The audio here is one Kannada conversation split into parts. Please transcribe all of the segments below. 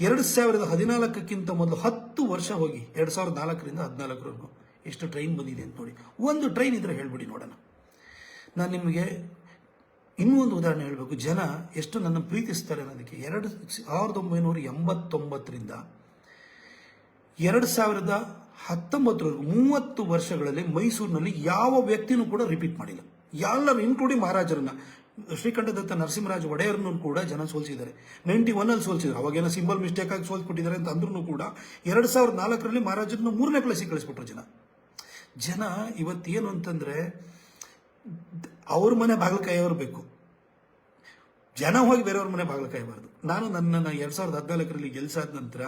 ಎರಡು ಸಾವಿರದ ಹದಿನಾಲ್ಕಕ್ಕಿಂತ ಮೊದಲು ಹತ್ತು ವರ್ಷ ಹೋಗಿ, ಎರಡು ಸಾವಿರದ ನಾಲ್ಕರಿಂದ ಹದಿನಾಲ್ಕರವರೆಗೂ ಎಷ್ಟು ಟ್ರೈನ್ ಬಂದಿದೆ ಅಂತ ನೋಡಿ. ಒಂದು ಟ್ರೈನ್ ಇದ್ರೆ ಹೇಳ್ಬಿಡಿ ನೋಡೋಣ. ನಾನು ನಿಮಗೆ ಇನ್ನೂ ಒಂದು ಉದಾಹರಣೆ ಹೇಳಬೇಕು. ಜನ ಎಷ್ಟು ನನ್ನ ಪ್ರೀತಿಸ್ತಾರೆ ಅನ್ನೋದಕ್ಕೆ ಎರಡು ಸಾವಿರದ ಒಂಬೈನೂರ ಎಂಬತ್ತೊಂಬತ್ತರಿಂದ ಎರಡು ಸಾವಿರದ ಹತ್ತೊಂಬತ್ತರವರೆಗೂ ಮೂವತ್ತು ವರ್ಷಗಳಲ್ಲಿ ಮೈಸೂರಿನಲ್ಲಿ ಯಾವ ವ್ಯಕ್ತಿನೂ ಕೂಡ ರಿಪೀಟ್ ಮಾಡಿಲ್ಲ. ಎಲ್ಲರೂ ಇನ್ಕ್ಲೂಡಿಂಗ್ ಮಹಾರಾಜರನ್ನ. ಶ್ರೀಕಂಠದತ್ತ ನರಸಿಂಹರಾಜ್ ಒಡೆಯರನ್ನು ಕೂಡ ಜನ ಸೋಲಿಸಿದ್ದಾರೆ. ನೈಂಟಿ ಒನ್ನಲ್ಲಿ ಸೋಲಿಸಿದ್ರು. ಅವಾಗೇನೋ ಸಿಂಬಲ್ ಮಿಸ್ಟೇಕ್ ಆಗಿ ಸೋಲ್ಸ್ಬಿಟ್ಟಿದ್ದಾರೆ ಅಂತ ಅಂದ್ರೂ ಕೂಡ ಎರಡು ಸಾವಿರದ ನಾಲ್ಕರಲ್ಲಿ ಮಹಾರಾಜರನ್ನ ಮೂರನೇ ಪ್ಲೇಸಿಗೆ ಕಳಿಸ್ಬಿಟ್ರು ಜನ. ಜನ ಇವತ್ತೇನು ಅಂತಂದ್ರೆ ಅವ್ರ ಮನೆ ಬಾಗಲಕಾಯಿಯವರು ಬೇಕು. ಜನ ಹೋಗಿ ಬೇರೆಯವ್ರ ಮನೆ ಬಾಗಿಲು ಕಾಯಬಾರ್ದು ನಾನು ನನ್ನನ್ನು ಎರಡು ಸಾವಿರದ ಹದಿನಾಲ್ಕರಲ್ಲಿ ಗೆಲ್ಸಾದ ನಂತರ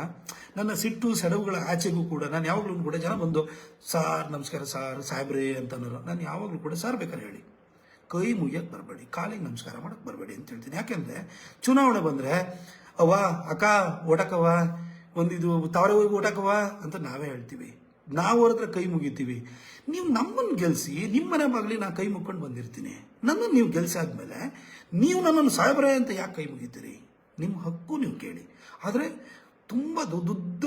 ನನ್ನ ಸಿಟ್ಟು ಸೆಡವುಗಳ ಆಚೆಗೂ ಕೂಡ ನಾನು ಯಾವಾಗಲೂ ಕೂಡ ಜನ ಬಂದು, ಸಾರ್, ನಮಸ್ಕಾರ, ಸಾರ್, ಸಾಹೇಬ್ರೇ ಅಂತ ನಾನು ಯಾವಾಗಲೂ ಕೂಡ ಸಾರ್ ಬೇಕಾದ್ರೆ ಹೇಳಿ. ಕೈ ಮುಗಿಯಕ್ಕೆ ಬರಬೇಡಿ, ಕಾಲಿಗೆ ನಮಸ್ಕಾರ ಮಾಡಕ್ಕೆ ಬರಬೇಡಿ ಅಂತ ಹೇಳ್ತೀನಿ. ಯಾಕೆಂದ್ರೆ ಚುನಾವಣೆ ಬಂದ್ರೆ ಅವ ಅಕ್ಕ ಓಟಕವ ಒಂದಿದು ತಾವರೆ ಹೋಗಿ ಓಟಕವ ಅಂತ ನಾವೇ ಹೇಳ್ತೀವಿ. ನಾವು ಅವ್ರ ಕೈ ಮುಗಿತೀವಿ. ನೀವು ನಮ್ಮನ್ನು ಗೆಲ್ಸಿ ನಿಮ್ಮ ಮನೆ ಬಾಗ್ಲಿ ಕೈ ಮುಕ್ಕೊಂಡು ಬಂದಿರ್ತೀನಿ. ನನ್ನನ್ನು ನೀವು ಗೆಲ್ಸಾದ್ಮೇಲೆ ನೀವು ನನ್ನನ್ನು ಸಾಹೇಬ್ರೆ ಅಂತ ಯಾಕೆ ಕೈ ಮುಗಿತೀರಿ? ನಿಮ್ಮ ಹಕ್ಕು ನೀವು ಕೇಳಿ. ಆದರೆ ತುಂಬ ದೊಡ್ಡ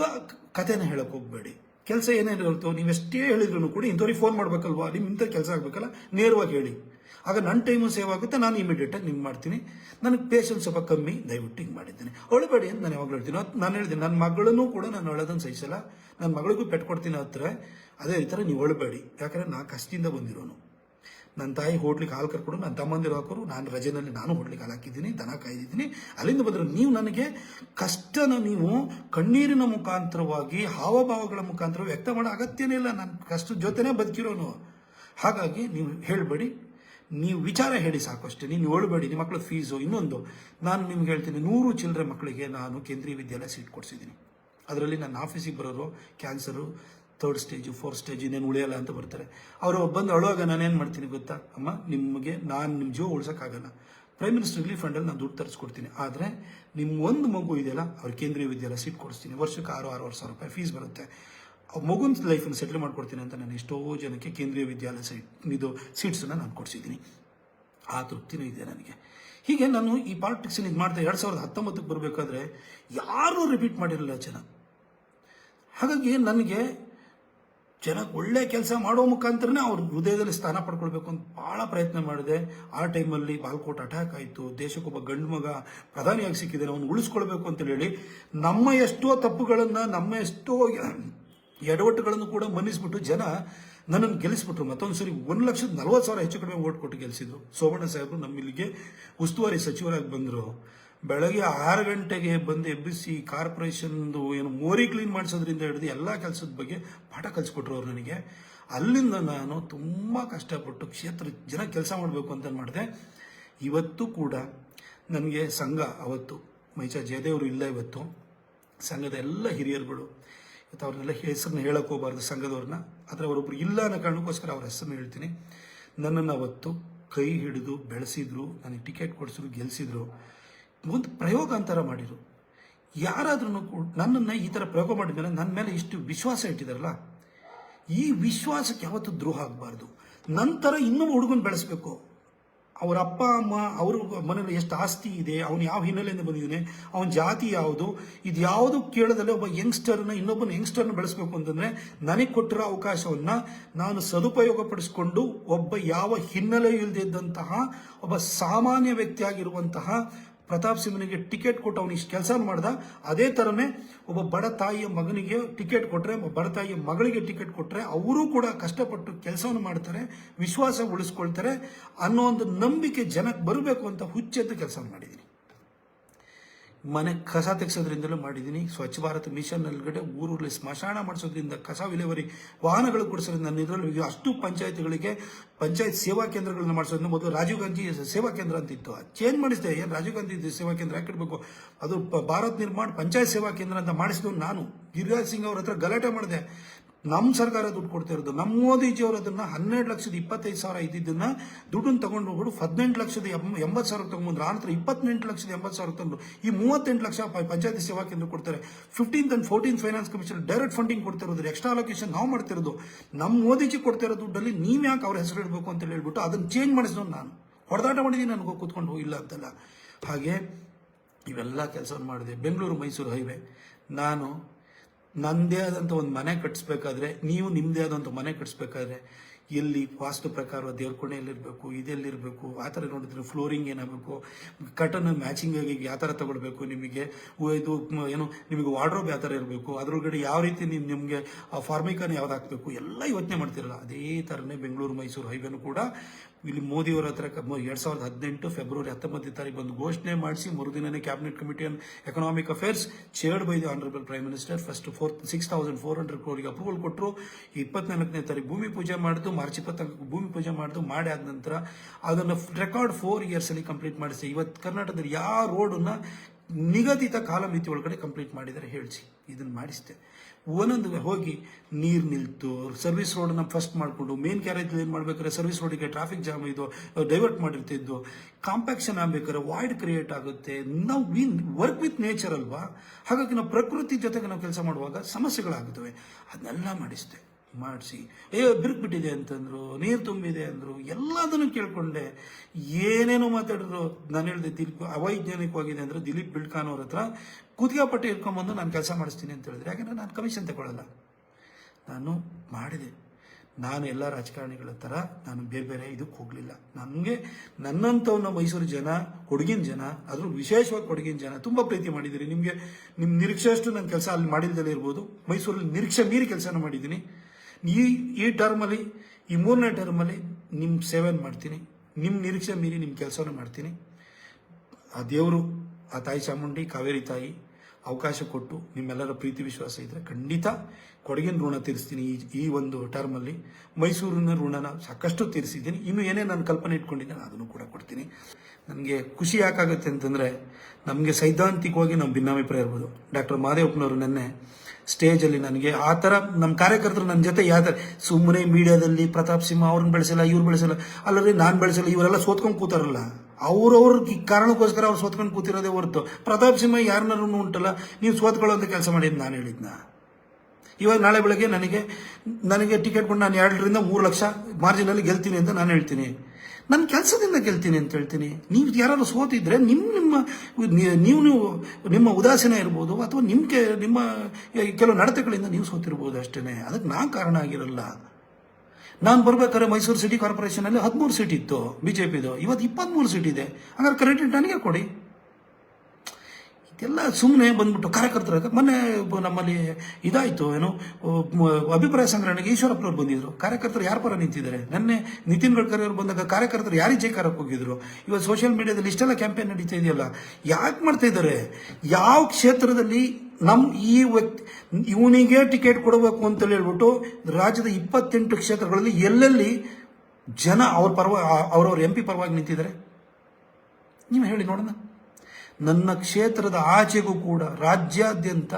ಕಥೆನ ಹೇಳಕ್ ಹೋಗಬೇಡಿ. ಕೆಲಸ ಏನೇನು ಇರುತ್ತೋ ನೀವೆಷ್ಟೇ ಹೇಳಿದ್ರು ಕೂಡ ಇಂಥವ್ರಿಗೆ ಫೋನ್ ಮಾಡ್ಬೇಕಲ್ವಾ? ನಿಮ್ಮ ಇಂಥ ಕೆಲಸ ಆಗಬೇಕಲ್ಲ? ನೇರವಾಗಿ ಹೇಳಿ. ಆಗ ನನ್ನ ಟೈಮು ಸೇವ್ ಆಗುತ್ತೆ, ನಾನು ಇಮಿಡಿಯೇಟಾಗಿ ನಿಮ್ಗೆ ಮಾಡ್ತೀನಿ. ನನಗೆ ಪೇಷನ್ಸ್ ಸ್ವಲ್ಪ ಕಮ್ಮಿ, ದಯವಿಟ್ಟು ಹಿಂಗೆ ಮಾಡಿದ್ದೀನಿ. ಅಳಬೇಡಿ ಅಂತ ನಾನು ಯಾವಾಗಲೂ ಹೇಳ್ತೀನಿ. ನಾನು ಹೇಳ್ತೀನಿ ನನ್ನ ಮಗಳನ್ನೂ ಕೂಡ ನಾನು ಅಳೋದನ್ನು ಸಹಿಸಲ್ಲ. ನನ್ನ ಮಗಳಿಗೂ ಪೆಟ್ಟು ಕೊಡ್ತೀನಿ ಹತ್ರ. ಅದೇ ಈ ಥರ ನೀವು ಅಳಬೇಡಿ ಯಾಕಂದರೆ ನಾ ಕಷ್ಟದಿಂದ ಬಂದಿರೋನು. ನನ್ನ ತಾಯಿ ಹೋಟ್ಲಿಗೆ ಹಾಲು ಕರ್ಕೊಂಡು ನನ್ನ ತಮ್ಮಂದಿರು ಹಾಕೋರು, ನಾನು ರಜೆನಲ್ಲಿ ನಾನು ಹೋಟ್ಲಿಗೆ ಹಾಲು ಹಾಕಿದ್ದೀನಿ, ದನ ಕಾಯ್ದಿದ್ದೀನಿ. ಅಲ್ಲಿಂದ ಬಂದರೆ ನೀವು ನನಗೆ ಕಷ್ಟನ ನೀವು ಕಣ್ಣೀರಿನ ಮುಖಾಂತರವಾಗಿ, ಹಾವಭಾವಗಳ ಮುಖಾಂತರ ವ್ಯಕ್ತ ಮಾಡೋ ಅಗತ್ಯನೇ ಇಲ್ಲ. ನನ್ನ ಕಷ್ಟದ ಜೊತೆನೇ ಬದುಕಿರೋನು. ಹಾಗಾಗಿ ನೀವು ಹೇಳಬೇಡಿ. ನೀವು ವಿಚಾರ ಹೇಳಿ ಸಾಕು ಅಷ್ಟೇ ನೀವು ಹೇಳ್ಬೇಡಿ, ನಿಮ್ಮ ಮಕ್ಕಳ ಫೀಸು ಇನ್ನೊಂದು. ನಾನು ನಿಮ್ಗೆ ಹೇಳ್ತೀನಿ, ನೂರು ಚಿಲ್ಲರೆ ಮಕ್ಕಳಿಗೆ ನಾನು ಕೇಂದ್ರೀಯ ವಿದ್ಯಾಲಯ ಸೀಟ್ ಕೊಡಿಸಿದ್ದೀನಿ. ಅದರಲ್ಲಿ ನನ್ನ ಆಫೀಸಿಗೆ ಬರೋರು cancer third stage fourth stage ಇನ್ನೇನು ಉಳಿಯಲ್ಲ ಅಂತ ಬರ್ತಾರೆ. ಅವರು ಬಂದು ಅಳುವಾಗ ನಾನೇನು ಮಾಡ್ತೀನಿ ಗೊತ್ತಾ? ಅಮ್ಮ, ನಿಮಗೆ, ನಾನು ನಿಮ್ಮ ಜೀವ ಉಳ್ಸೋಕ್ಕಾಗಲ್ಲ. ಪ್ರೈಮ್ ಮಿನಿಸ್ಟರ್ ರಿಲೀಫ್ ಫಂಡಲ್ಲಿ ನಾನು ದುಡ್ಡು ತರಿಸ್ಕೊಡ್ತೀನಿ. ಆದರೆ ನಿಮ್ಮ ಒಂದು ಮಗು ಇದೆಯಲ್ಲ, ಅವ್ರು ಕೇಂದ್ರೀಯ ವಿದ್ಯಾಲಯ ಸೀಟ್ ಕೊಡಿಸ್ತೀನಿ. ವರ್ಷಕ್ಕೆ ಆರು, ಆರೂವರೆ ಸಾವಿರ ರೂಪಾಯಿ ಫೀಸ್ ಬರುತ್ತೆ. ಮಗುನ ಲೈಫನ್ನು ಸೆಟ್ಲ್ ಮಾಡ್ಕೊಡ್ತೀನಿ ಅಂತ ನಾನು ಎಷ್ಟೋ ಜನಕ್ಕೆ ಕೇಂದ್ರೀಯ ವಿದ್ಯಾಲಯ ಸೈಟ್ ಇದು ಸೀಟ್ಸನ್ನು ನಾನು ಕೊಡಿಸಿದ್ದೀನಿ. ಆ ತೃಪ್ತಿನೂ ಇದೆ ನನಗೆ. ಹೀಗೆ ನಾನು ಈ ಪಾಲಿಟಿಕ್ಸ್ ಇದು ಮಾಡ್ತಾ ಎರಡು ಸಾವಿರದ ಹತ್ತೊಂಬತ್ತಕ್ಕೆ ಬರಬೇಕಾದ್ರೆ ಯಾರೂ ರಿಪೀಟ್ ಮಾಡಿರಲಿಲ್ಲ ಜನ. ಹಾಗಾಗಿ ನನಗೆ ಜನ ಒಳ್ಳೆ ಕೆಲಸ ಮಾಡೋ ಮುಖಾಂತರನೇ ಅವ್ರ ಹೃದಯದಲ್ಲಿ ಸ್ಥಾನ ಪಡ್ಕೊಳ್ಬೇಕು ಅಂತ ಭಾಳ ಪ್ರಯತ್ನ ಮಾಡಿದೆ. ಆ ಟೈಮಲ್ಲಿ ಬಾಲ್ಕೋಟ್ ಅಟ್ಯಾಕ್ ಆಯಿತು. ದೇಶಕ್ಕೊಬ್ಬ ಗಂಡು ಮಗ ಪ್ರಧಾನಿಯಾಗಿ ಸಿಕ್ಕಿದ್ದಾನೆ. ಅವನು ಉಳಿಸ್ಕೊಳ್ಬೇಕು ಅಂತ ಹೇಳಿ ನಮ್ಮ ಎಷ್ಟೋ ತಪ್ಪುಗಳನ್ನು, ನಮ್ಮ ಎಷ್ಟೋ ಎಡವಟ್ಟುಗಳನ್ನು ಕೂಡ ಮನ್ನಿಸ್ಬಿಟ್ಟು ಜನ ನನ್ನನ್ನು ಗೆಲ್ಲಿಸ್ಬಿಟ್ರು. ಮತ್ತೊಂದು ಸರಿ ಒಂದು ಲಕ್ಷದ ನಲವತ್ತು ಸಾವಿರ ಹೆಚ್ಚು ಕಡಿಮೆ ಓಟ್ ಕೊಟ್ಟು ಗೆಲ್ಲಿಸಿದ್ರು. ಸೋಮಣ್ಣ ಸಾಹೇಬರು ನಮ್ಮ ಇಲ್ಲಿಗೆ ಉಸ್ತುವಾರಿ ಸಚಿವರಾಗಿ ಬಂದರು. ಬೆಳಗ್ಗೆ ಆರು ಗಂಟೆಗೆ ಬಂದು ಎಬ್ಬಿಸಿ ಕಾರ್ಪೊರೇಷನ್ದು ಏನು ಮೋರಿ ಕ್ಲೀನ್ ಮಾಡಿಸೋದ್ರಿಂದ ಹಿಡಿದು ಎಲ್ಲ ಕೆಲಸದ ಬಗ್ಗೆ ಪಾಠ ಕಲಿಸ್ಕೊಟ್ರು ಅವ್ರು ನನಗೆ. ಅಲ್ಲಿಂದ ನಾನು ತುಂಬ ಕಷ್ಟಪಟ್ಟು ಕ್ಷೇತ್ರ ಜನ ಕೆಲಸ ಮಾಡಬೇಕು ಅಂತ ಮಾಡಿದೆ. ಇವತ್ತು ಕೂಡ ನನಗೆ ಸಂಘ ಅವತ್ತು ಮೈಚಾ ಜಯದೇವರು ಇಲ್ಲ ಇವತ್ತು. ಸಂಘದ ಎಲ್ಲ ಹಿರಿಯರುಗಳು ಇವತ್ತು ಅವ್ರನ್ನೆಲ್ಲ ಹೆಸರನ್ನ ಹೇಳಕ್ಕೆ ಹೋಗಬಾರ್ದು ಸಂಘದವ್ರನ್ನ. ಆದರೆ ಅವರೊಬ್ಬರು ಇಲ್ಲ ಅನ್ನೋ ಕಾರಣಕ್ಕೋಸ್ಕರ ಅವ್ರ ಹೆಸರನ್ನ ಹೇಳ್ತೀನಿ. ನನ್ನನ್ನು ಅವತ್ತು ಕೈ ಹಿಡಿದು ಬೆಳೆಸಿದ್ರು, ನನಗೆ ಟಿಕೆಟ್ ಕೊಡಿಸಿದ್ರು ಗೆಲ್ಲಿಸಿದ್ರು ಒಂದು ಪ್ರಯೋಗ ಮಾಡಿದರು. ಯಾರಾದ್ರೂ ಕೂಡ ನನ್ನನ್ನು ಈ ಥರ ಪ್ರಯೋಗ ಮಾಡಿದ್ಮೇಲೆ ನನ್ನ ಮೇಲೆ ಇಷ್ಟು ವಿಶ್ವಾಸ ಇಟ್ಟಿದಾರಲ್ಲ, ಈ ವಿಶ್ವಾಸಕ್ಕೆ ಯಾವತ್ತೂ ದ್ರೋಹ ಆಗಬಾರ್ದು. ನಂತರ ಇನ್ನೂ ಹುಡುಗನ ಬೆಳೆಸ್ಬೇಕು. ಅವ್ರ ಅಪ್ಪ, ಅಮ್ಮ, ಅವರು ಮನೇಲಿ ಎಷ್ಟು ಆಸ್ತಿ ಇದೆ, ಅವನು ಯಾವ ಹಿನ್ನೆಲೆಯಿಂದ ಬಂದಿದ್ದಾನೆ, ಅವನ ಜಾತಿ ಯಾವುದು, ಇದು ಯಾವುದು ಕೇಳದಲ್ಲೇ ಒಬ್ಬ ಯಂಗ್ಸ್ಟರ್ನ, ಇನ್ನೊಬ್ಬನ ಯಂಗ್ಸ್ಟರ್ನ ಬೆಳೆಸ್ಬೇಕು ಅಂತಂದ್ರೆ ನನಗೆ ಕೊಟ್ಟಿರೋ ಅವಕಾಶವನ್ನ ನಾನು ಸದುಪಯೋಗ ಪಡಿಸ್ಕೊಂಡು ಒಬ್ಬ ಯಾವ ಹಿನ್ನೆಲೆ ಇಲ್ಲದಿದ್ದಂತಹ ಒಬ್ಬ ಸಾಮಾನ್ಯ ವ್ಯಕ್ತಿಯಾಗಿರುವಂತಹ ಪ್ರತಾಪ್ ಸಿಂಹನಿಗೆ ಟಿಕೆಟ್ ಕೊಟ್ಟು ಅವನು ಕೆಲಸ ಮಾಡ್ದ, ಅದೇ ಥರನೇ ಒಬ್ಬ ಬಡ ತಾಯಿಯ ಮಗನಿಗೆ ಟಿಕೆಟ್ ಕೊಟ್ಟರೆ ಬಡ ತಾಯಿಯ ಮಗಳಿಗೆ ಟಿಕೆಟ್ ಕೊಟ್ಟರೆ ಅವರು ಕೂಡ ಕಷ್ಟಪಟ್ಟು ಕೆಲಸವನ್ನು ಮಾಡ್ತಾರೆ, ವಿಶ್ವಾಸ ಉಳಿಸ್ಕೊಳ್ತಾರೆ ಅನ್ನೋ ಒಂದು ನಂಬಿಕೆ ಜನಕ್ಕೆ ಬರಬೇಕು ಅಂತ ಹುಚ್ಚೆದ್ದು ಕೆಲಸ ಮಾಡಿದ್ದೀನಿ ಮನೆ ಕಸ ತೆಗೆಸೋದ್ರಿಂದಲೂ ಮಾಡಿದ್ದೀನಿ. ಸ್ವಚ್ಛ ಭಾರತ್ ಮಿಷನ್ ಅಲ್ಗಡೆ ಊರಲ್ಲಿ ಸ್ಮಶಾನ ಮಾಡಿಸೋದ್ರಿಂದ ಕಸ ವಿಲೇವರಿ, ವಾಹನಗಳು ಕೊಡಿಸೋದ್ರಿಂದ ನಾನು ಇದರಲ್ಲಿ ಅಷ್ಟು ಪಂಚಾಯತ್ಗಳಿಗೆ ಪಂಚಾಯತ್ ಸೇವಾ ಕೇಂದ್ರಗಳನ್ನ ಮಾಡಿಸೋದ್ರಿಂದ ಮೊದಲು ರಾಜೀವ್ ಗಾಂಧಿ ಸೇವಾ ಕೇಂದ್ರ ಅಂತಿತ್ತು ಚೇಂಜ್ ಮಾಡಿಸಿದೆ. ಏನು ರಾಜೀವ್ ಗಾಂಧಿ ಸೇವಾ ಕೇಂದ್ರ ಹಾಕಿಡ್ಬೇಕು ಅದು ಭಾರತ್ ನಿರ್ಮಾಣ ಪಂಚಾಯತ್ ಸೇವಾ ಕೇಂದ್ರ ಅಂತ ಮಾಡಿಸಿದ್ರು ನಾನು. ಗಿರಿರಾಜ್ ಸಿಂಗ್ ಅವ್ರ ಹತ್ರ ಗಲಾಟೆ ಮಾಡಿದೆ. ನಮ್ಮ ಸರ್ಕಾರ ದುಡ್ಡು ಕೊಡ್ತಾ ಇರೋದು. ನಮ್ಮ ಮೋದಿಜಿಯವರು ಅದನ್ನ ಹನ್ನೆರಡು ಲಕ್ಷದ ಇಪ್ಪತ್ತೈದು ಸಾವಿರ ಇದ್ದಿದ್ದನ್ನ ದುಡ್ಡನ್ನು ತಗೊಂಡು ಹೋಗ್ಬಿಟ್ಟು ಹದಿನೆಂಟು ಲಕ್ಷದ ಎಂಬತ್ತು ಸಾವಿರ ತಗೊಂಡ್ಬಂದ್ರು. ಆನಂತರ ಇಪ್ಪತ್ತೆಂಟು ಲಕ್ಷದ ಎಂಬತ್ತು ಸಾವಿರ ತಂದ್ರು ಈ ಮೂವತ್ತೆಂಟು ಲಕ್ಷ ಪಂಚಾಯತಿ ಸೇವಾ ಕೇಂದ್ರ ಕೊಡ್ತಾರೆ. Fifteenth and fourteen finance commission direct funding ಕೊಡ್ತಾ ಇರೋದು. ಎಕ್ಸ್ಟ್ರಾ ಅಲೋಕೇಶನ್ ನಾವು ಮಾಡ್ತಿರೋದು ನಮ್ಮ ಮೋದಿಜಿ ಕೊಡ್ತಾ ಇರೋ ದುಡ್ಡಲ್ಲಿ ನೀವು ಯಾಕೆ ಅವ್ರ ಹೆಸರು ಇಡಬೇಕು ಅಂತ ಹೇಳ್ಬಿಟ್ಟು ಅದನ್ನು ಚೇಂಜ್ ಮಾಡಿಸಿದ್ರು ನಾನು. ಹೊಡೆದಾಟ ಮಾಡಿದ್ದೀನಿ ನನಗೆ ಕೂತ್ಕೊಂಡು. ಇಲ್ಲ ಅಂತಲ್ಲ. ಹಾಗೆ ಇವೆಲ್ಲ ಕೆಲಸವನ್ನು ಮಾಡಿದೆ. ಬೆಂಗಳೂರು ಮೈಸೂರು ಹೈವೇ. ನಾನು ನನ್ನದೇ ಆದಂಥ ಒಂದು ಮನೆ ಕಟ್ಟಿಸ್ಬೇಕಾದ್ರೆ ನೀವು ನಿಮ್ಮದೇ ಆದಂಥ ಮನೆ ಕಟ್ಟಿಸ್ಬೇಕಾದ್ರೆ ಎಲ್ಲಿ ವಾಸ್ತು ಪ್ರಕಾರ ದೇವ್ರ ಕೋಣೆಯಲ್ಲಿರಬೇಕು, ಇದೆಲ್ಲಿರಬೇಕು, ಆ ಥರ ನೋಡಿದ್ರೆ ಫ್ಲೋರಿಂಗ್ ಏನಾಗಬೇಕು ಕಟನ್ ಮ್ಯಾಚಿಂಗ್ ಆಗಿ ಯಾವ ಥರ ತಗೊಳ್ಬೇಕು ನಿಮಗೆ ಇದು ಏನು, ನಿಮಗೆ ವಾರ್ಡ್ರೋಬ್ ಯಾವ ಥರ ಇರಬೇಕು, ಅದ್ರೊಳಗಡೆ ಯಾವ ರೀತಿ ನೀವು ನಿಮಗೆ, ಆ ಫಾರ್ಮಿಕನ್ ಯಾವ್ದು ಹಾಕಬೇಕು, ಎಲ್ಲ ಯೋಚನೆ ಮಾಡ್ತಿರಲ್ಲ. ಅದೇ ಥರನೇ ಬೆಂಗಳೂರು, ಮೈಸೂರು ಹೈವೇನು ಕೂಡ ಇಲ್ಲಿ ಮೋದಿಯವರ ಹತ್ರ ಎರಡು ಸಾವಿರದ ಹದಿನೆಂಟು ಫೆಬ್ರವರಿ ಹತ್ತೊಂಬತ್ತನೇ ತಾರೀಕು ಒಂದು ಘೋಷಣೆ ಮಾಡಿಸಿ, ಮರುದಿನನೇ cabinet committee on economic affairs chaired by the honourable prime minister first four six thousand four hundred ಕ್ರೋರಿಗೆ approval ಕೊಟ್ಟರು ಇಪ್ಪತ್ನಾಲ್ಕನೇ ತಾರೀಕು ಭೂಮಿ ಪೂಜೆ ಮಾಡಿದ್ದು ಮಾರ್ಚ್ ಇಪ್ಪತ್ನಾಲ್ಕು ಭೂಮಿ ಪೂಜೆ ಮಾಡಿದ್ದು ಮಾಡಿ ಆದ ನಂತರ ಅದನ್ನು ರೆಕಾರ್ಡ್ ಫೋರ್ ಇಯರ್ಸಲ್ಲಿ ಕಂಪ್ಲೀಟ್ ಮಾಡಿಸಿ. ಇವತ್ತು ಕರ್ನಾಟಕದಲ್ಲಿ ಯಾವ ರೋಡನ್ನ ನಿಗದಿತ ಕಾಲಮಿತಿ ಒಳಗಡೆ ಕಂಪ್ಲೀಟ್ ಮಾಡಿದರೆ ಹೇಳಿಸಿ. ಇದನ್ನು ಮಾಡಿಸಿದೆ. ಒಂದೊಂದು ಹೋಗಿ ನೀರು ನಿಲ್ತು ಸರ್ವಿಸ್ ರೋಡನ್ನ ಫಸ್ಟ್ ಮಾಡಿಕೊಂಡು ಮೇನ್ ಕ್ಯಾರೇಜ್ ಏನು ಮಾಡ್ಬೇಕಾದ್ರೆ ಸರ್ವಿಸ್ ರೋಡಿಗೆ ಟ್ರಾಫಿಕ್ ಜಾಮ್ ಇದು ಡೈವರ್ಟ್ ಮಾಡಿರ್ತಿದ್ದು. ಕಾಂಪ್ಯಾಕ್ಷನ್ ಆಗ್ಬೇಕಾದ್ರೆ ವಾಯ್ಡ್ ಕ್ರಿಯೇಟ್ ಆಗುತ್ತೆ. ನಾವು ವಿನ್ ವರ್ಕ್ ವಿತ್ ನೇಚರ್ ಅಲ್ವಾ? ಹಾಗಾಗಿ ನಾವು ಪ್ರಕೃತಿ ಜೊತೆಗೆ ನಾವು ಕೆಲಸ ಮಾಡುವಾಗ ಸಮಸ್ಯೆಗಳಾಗುತ್ತವೆ ಅದನ್ನೆಲ್ಲ ಮಾಡಿಸಿದೆ. ಮಾಡಿಸಿ. ಅಯ್ಯೋ, ಬಿರುಕ್ಬಿಟ್ಟಿದೆ ಅಂತಂದರು, ನೀರು ತುಂಬಿದೆ ಅಂದರು, ಎಲ್ಲದನ್ನು ಕೇಳಿಕೊಂಡೆ. ಏನೇನೋ ಮಾತಾಡಿದ್ರು. ನಾನು ಹೇಳಿದೆ, ದಿಲೀಪ್ ಅವೈಜ್ಞಾನಿಕವಾಗಿದೆ ಅಂದರೆ ದಿಲೀಪ್ ಬಿಳ್ಕಾನ್ ಅವ್ರ ಹತ್ರ ಕುದಿಗಾಪಟ್ಟೆ ಇಟ್ಕೊಂಬಂದು ನಾನು ಕೆಲಸ ಮಾಡಿಸ್ತೀನಿ ಅಂತ ಹೇಳಿದ್ರೆ. ಯಾಕಂದರೆ ನಾನು ಕಮಿಷನ್ ತಗೊಳ್ಳಲ್ಲ ನಾನು ಮಾಡಿದೆ. ನಾನು ಎಲ್ಲ ರಾಜಕಾರಣಿಗಳ ಥರ ನಾನು ಬೇರೆ ಬೇರೆ ಇದಕ್ಕೆ ಹೋಗಲಿಲ್ಲ. ನನಗೆ ನನ್ನಂಥವನ್ನ ಮೈಸೂರು ಜನ, ಕೊಡಗಿನ ಜನ ಅದ್ರ ವಿಶೇಷವಾಗಿ ಕೊಡಗಿನ ಜನ ತುಂಬ ಪ್ರೀತಿ ಮಾಡಿದ್ದೀರಿ. ನಿಮಗೆ ನಿಮ್ಮ ನಿರೀಕ್ಷೆ ಅಷ್ಟು ನನ್ನ ಕೆಲಸ ಅಲ್ಲಿ ಮಾಡಿಲ್ದಲೇ ಇರ್ಬೋದು. ಮೈಸೂರಲ್ಲಿ ನಿರೀಕ್ಷೆ ಮೀರಿ ಕೆಲಸನ ಮಾಡಿದ್ದೀನಿ. ಈ ಈ ಟರ್ಮಲ್ಲಿ, ಈ ಮೂರನೇ ಟರ್ಮಲ್ಲಿ ನಿಮ್ಮ ಸೇವೆನ ಮಾಡ್ತೀನಿ. ನಿಮ್ಮ ನಿರೀಕ್ಷೆ ಮೀರಿ ನಿಮ್ಮ ಕೆಲಸನ ಮಾಡ್ತೀನಿ. ಆ ದೇವರು, ಆ ತಾಯಿ ಚಾಮುಂಡಿ, ಕಾವೇರಿ ತಾಯಿ ಅವಕಾಶ ಕೊಟ್ಟು ನಿಮ್ಮೆಲ್ಲರ ಪ್ರೀತಿ, ವಿಶ್ವಾಸ ಇದ್ದರೆ ಖಂಡಿತ ಕೊಡಗಿನ ಋಣ ತೀರಿಸ್ತೀನಿ ಈ ಈ ಒಂದು ಟರ್ಮಲ್ಲಿ. ಮೈಸೂರಿನ ಋಣನ ಸಾಕಷ್ಟು ತೀರಿಸಿದ್ದೀನಿ. ಇನ್ನು ಏನೇ ನಾನು ಕಲ್ಪನೆ ಇಟ್ಕೊಂಡಿದ್ದೇನೆ ಅದನ್ನು ಕೂಡ ಕೊಡ್ತೀನಿ. ನನಗೆ ಖುಷಿ ಯಾಕಾಗುತ್ತೆ ಅಂತಂದರೆ, ನಮಗೆ ಸೈದ್ಧಾಂತಿಕವಾಗಿ ನಾವು ಭಿನ್ನಾಭಿಪ್ರಾಯ ಇರ್ಬೋದು. ಡಾಕ್ಟರ್ ಮಾದೇವಪ್ಪನವರು ನೆನ್ನೆ ಸ್ಟೇಜಲ್ಲಿ ನನಗೆ ಆ ಥರ ನಮ್ಮ ಕಾರ್ಯಕರ್ತರು ನನ್ನ ಜೊತೆ ಯಾವ ಸುಮ್ಮನೆ ಮೀಡಿಯಾದಲ್ಲಿ ಪ್ರತಾಪ್ ಸಿಂಹ ಅವ್ರನ್ನ ಬೆಳೆಸಲ್ಲ ಇವ್ರು ಬೆಳೆಸಲ್ಲ. ಅಲ್ಲದೆ ನಾನು ಬೆಳೆಸಲ್ಲ, ಇವರೆಲ್ಲ ಸೋತ್ಕೊಂಡು ಕೂತಾರಲ್ಲ. ಅವ್ರವ್ರ ಕಾರಣಕ್ಕೋಸ್ಕರ ಅವ್ರು ಸೋತ್ಕೊಂಡು ಕೂತಿರೋದೇ ಹೊರತು. ಪ್ರತಾಪ್ ಸಿಂಹ ಯಾರನ್ನಾರು ಉಂಟಲ್ಲ, ನೀವು ಸೋತ್ಕೊಳ್ಳೋ ಅಂತ ಕೆಲಸ ಮಾಡಿದ್ದು ನಾನು ಹೇಳಿದ್ನ. ಇವಾಗ ನಾಳೆ ಬೆಳಗ್ಗೆ ನನಗೆ ನನಗೆ ಟಿಕೆಟ್ ಕೊಟ್ಟು ನಾನು ಎರಡರಿಂದ ಮೂರು ಲಕ್ಷ ಮಾರ್ಜಿನಲ್ಲಿ ಗೆಲ್ತೀನಿ ಅಂತ ನಾನು ಹೇಳ್ತೀನಿ. ನನ್ನ ಕೆಲಸದಿಂದ ಗೆಲ್ತೀನಿ ಅಂತ ಹೇಳ್ತೀನಿ. ನೀವು ಯಾರಾದ್ರು ಸೋತಿದ್ರೆ ನಿಮ್ಮ ನಿಮ್ಮ, ನೀವು ನೀವು, ನಿಮ್ಮ ಉದಾಸೀನ ಇರ್ಬೋದು ಅಥವಾ ನಿಮ್ಮ ನಿಮ್ಮ ಕೆಲವು ನಡತೆಗಳಿಂದ ನೀವು ಸೋತಿರ್ಬೋದು ಅಷ್ಟೇ ಅದಕ್ಕೆ ನಾ ಕಾರಣ ಆಗಿರಲ್ಲ. ನಾನು ಬರ್ಬೇಕಾದ್ರೆ ಮೈಸೂರು ಸಿಟಿ ಕಾರ್ಪೊರೇಷನಲ್ಲಿ ಹದಿಮೂರು ಸೀಟ್ ಇತ್ತು ಬಿ ಜೆ ಪಿದು ಇವತ್ತು ಇಪ್ಪತ್ತ್ಮೂರು ಸೀಟ್ ಇದೆ. ಹಾಗಾದ್ರೆ ಕ್ರೆಡಿಟ್ ನನಗೆ ಕೊಡಿ. ಇದೆಲ್ಲ ಸುಮ್ಮನೆ ಬಂದ್ಬಿಟ್ಟು ಕಾರ್ಯಕರ್ತರ ಮೊನ್ನೆ ನಮ್ಮಲ್ಲಿ ಇದಾಯಿತು, ಏನು ಅಭಿಪ್ರಾಯ ಸಂಗ್ರಹಣೆಗೆ ಈಶ್ವರಪ್ಪನವ್ರು ಬಂದಿದ್ರು. ಕಾರ್ಯಕರ್ತರು ಯಾರ ಪರ ನಿಂತಿದ್ದಾರೆ? ನೆನ್ನೆ ನಿತಿನ್ ಗಡ್ಕರಿ ಅವರು ಬಂದಾಗ ಕಾರ್ಯಕರ್ತರು ಯಾರಿಗೆ ಜೈಕಾರಕ್ಕೆ ಹೋಗಿದ್ರು? ಇವತ್ತು ಸೋಷಿಯಲ್ ಮೀಡಿಯಾದಲ್ಲಿ ಇಷ್ಟೆಲ್ಲ ಕ್ಯಾಂಪೇನ್ ನಡೀತಾ ಇದೆಯಲ್ಲ, ಯಾಕೆ ಮಾಡ್ತಾ ಇದ್ದಾರೆ? ಯಾವ ಕ್ಷೇತ್ರದಲ್ಲಿ ನಮ್ಮ ಈ ವ್ಯಕ್ತಿ, ಇವನಿಗೆ ಟಿಕೆಟ್ ಕೊಡಬೇಕು ಅಂತ ಹೇಳ್ಬಿಟ್ಟು ರಾಜ್ಯದ ಇಪ್ಪತ್ತೆಂಟು ಕ್ಷೇತ್ರಗಳಲ್ಲಿ ಎಲ್ಲೆಲ್ಲಿ ಜನ ಅವ್ರ ಪರವಾಗಿ, ಅವರವ್ರ ಎಂ ಪಿ ಪರವಾಗಿ ನಿಂತಿದ್ದಾರೆ? ನೀವು ಹೇಳಿ ನೋಡೋಣ. ನನ್ನ ಕ್ಷೇತ್ರದ ಆಚೆಗೂ ಕೂಡ ರಾಜ್ಯಾದ್ಯಂತ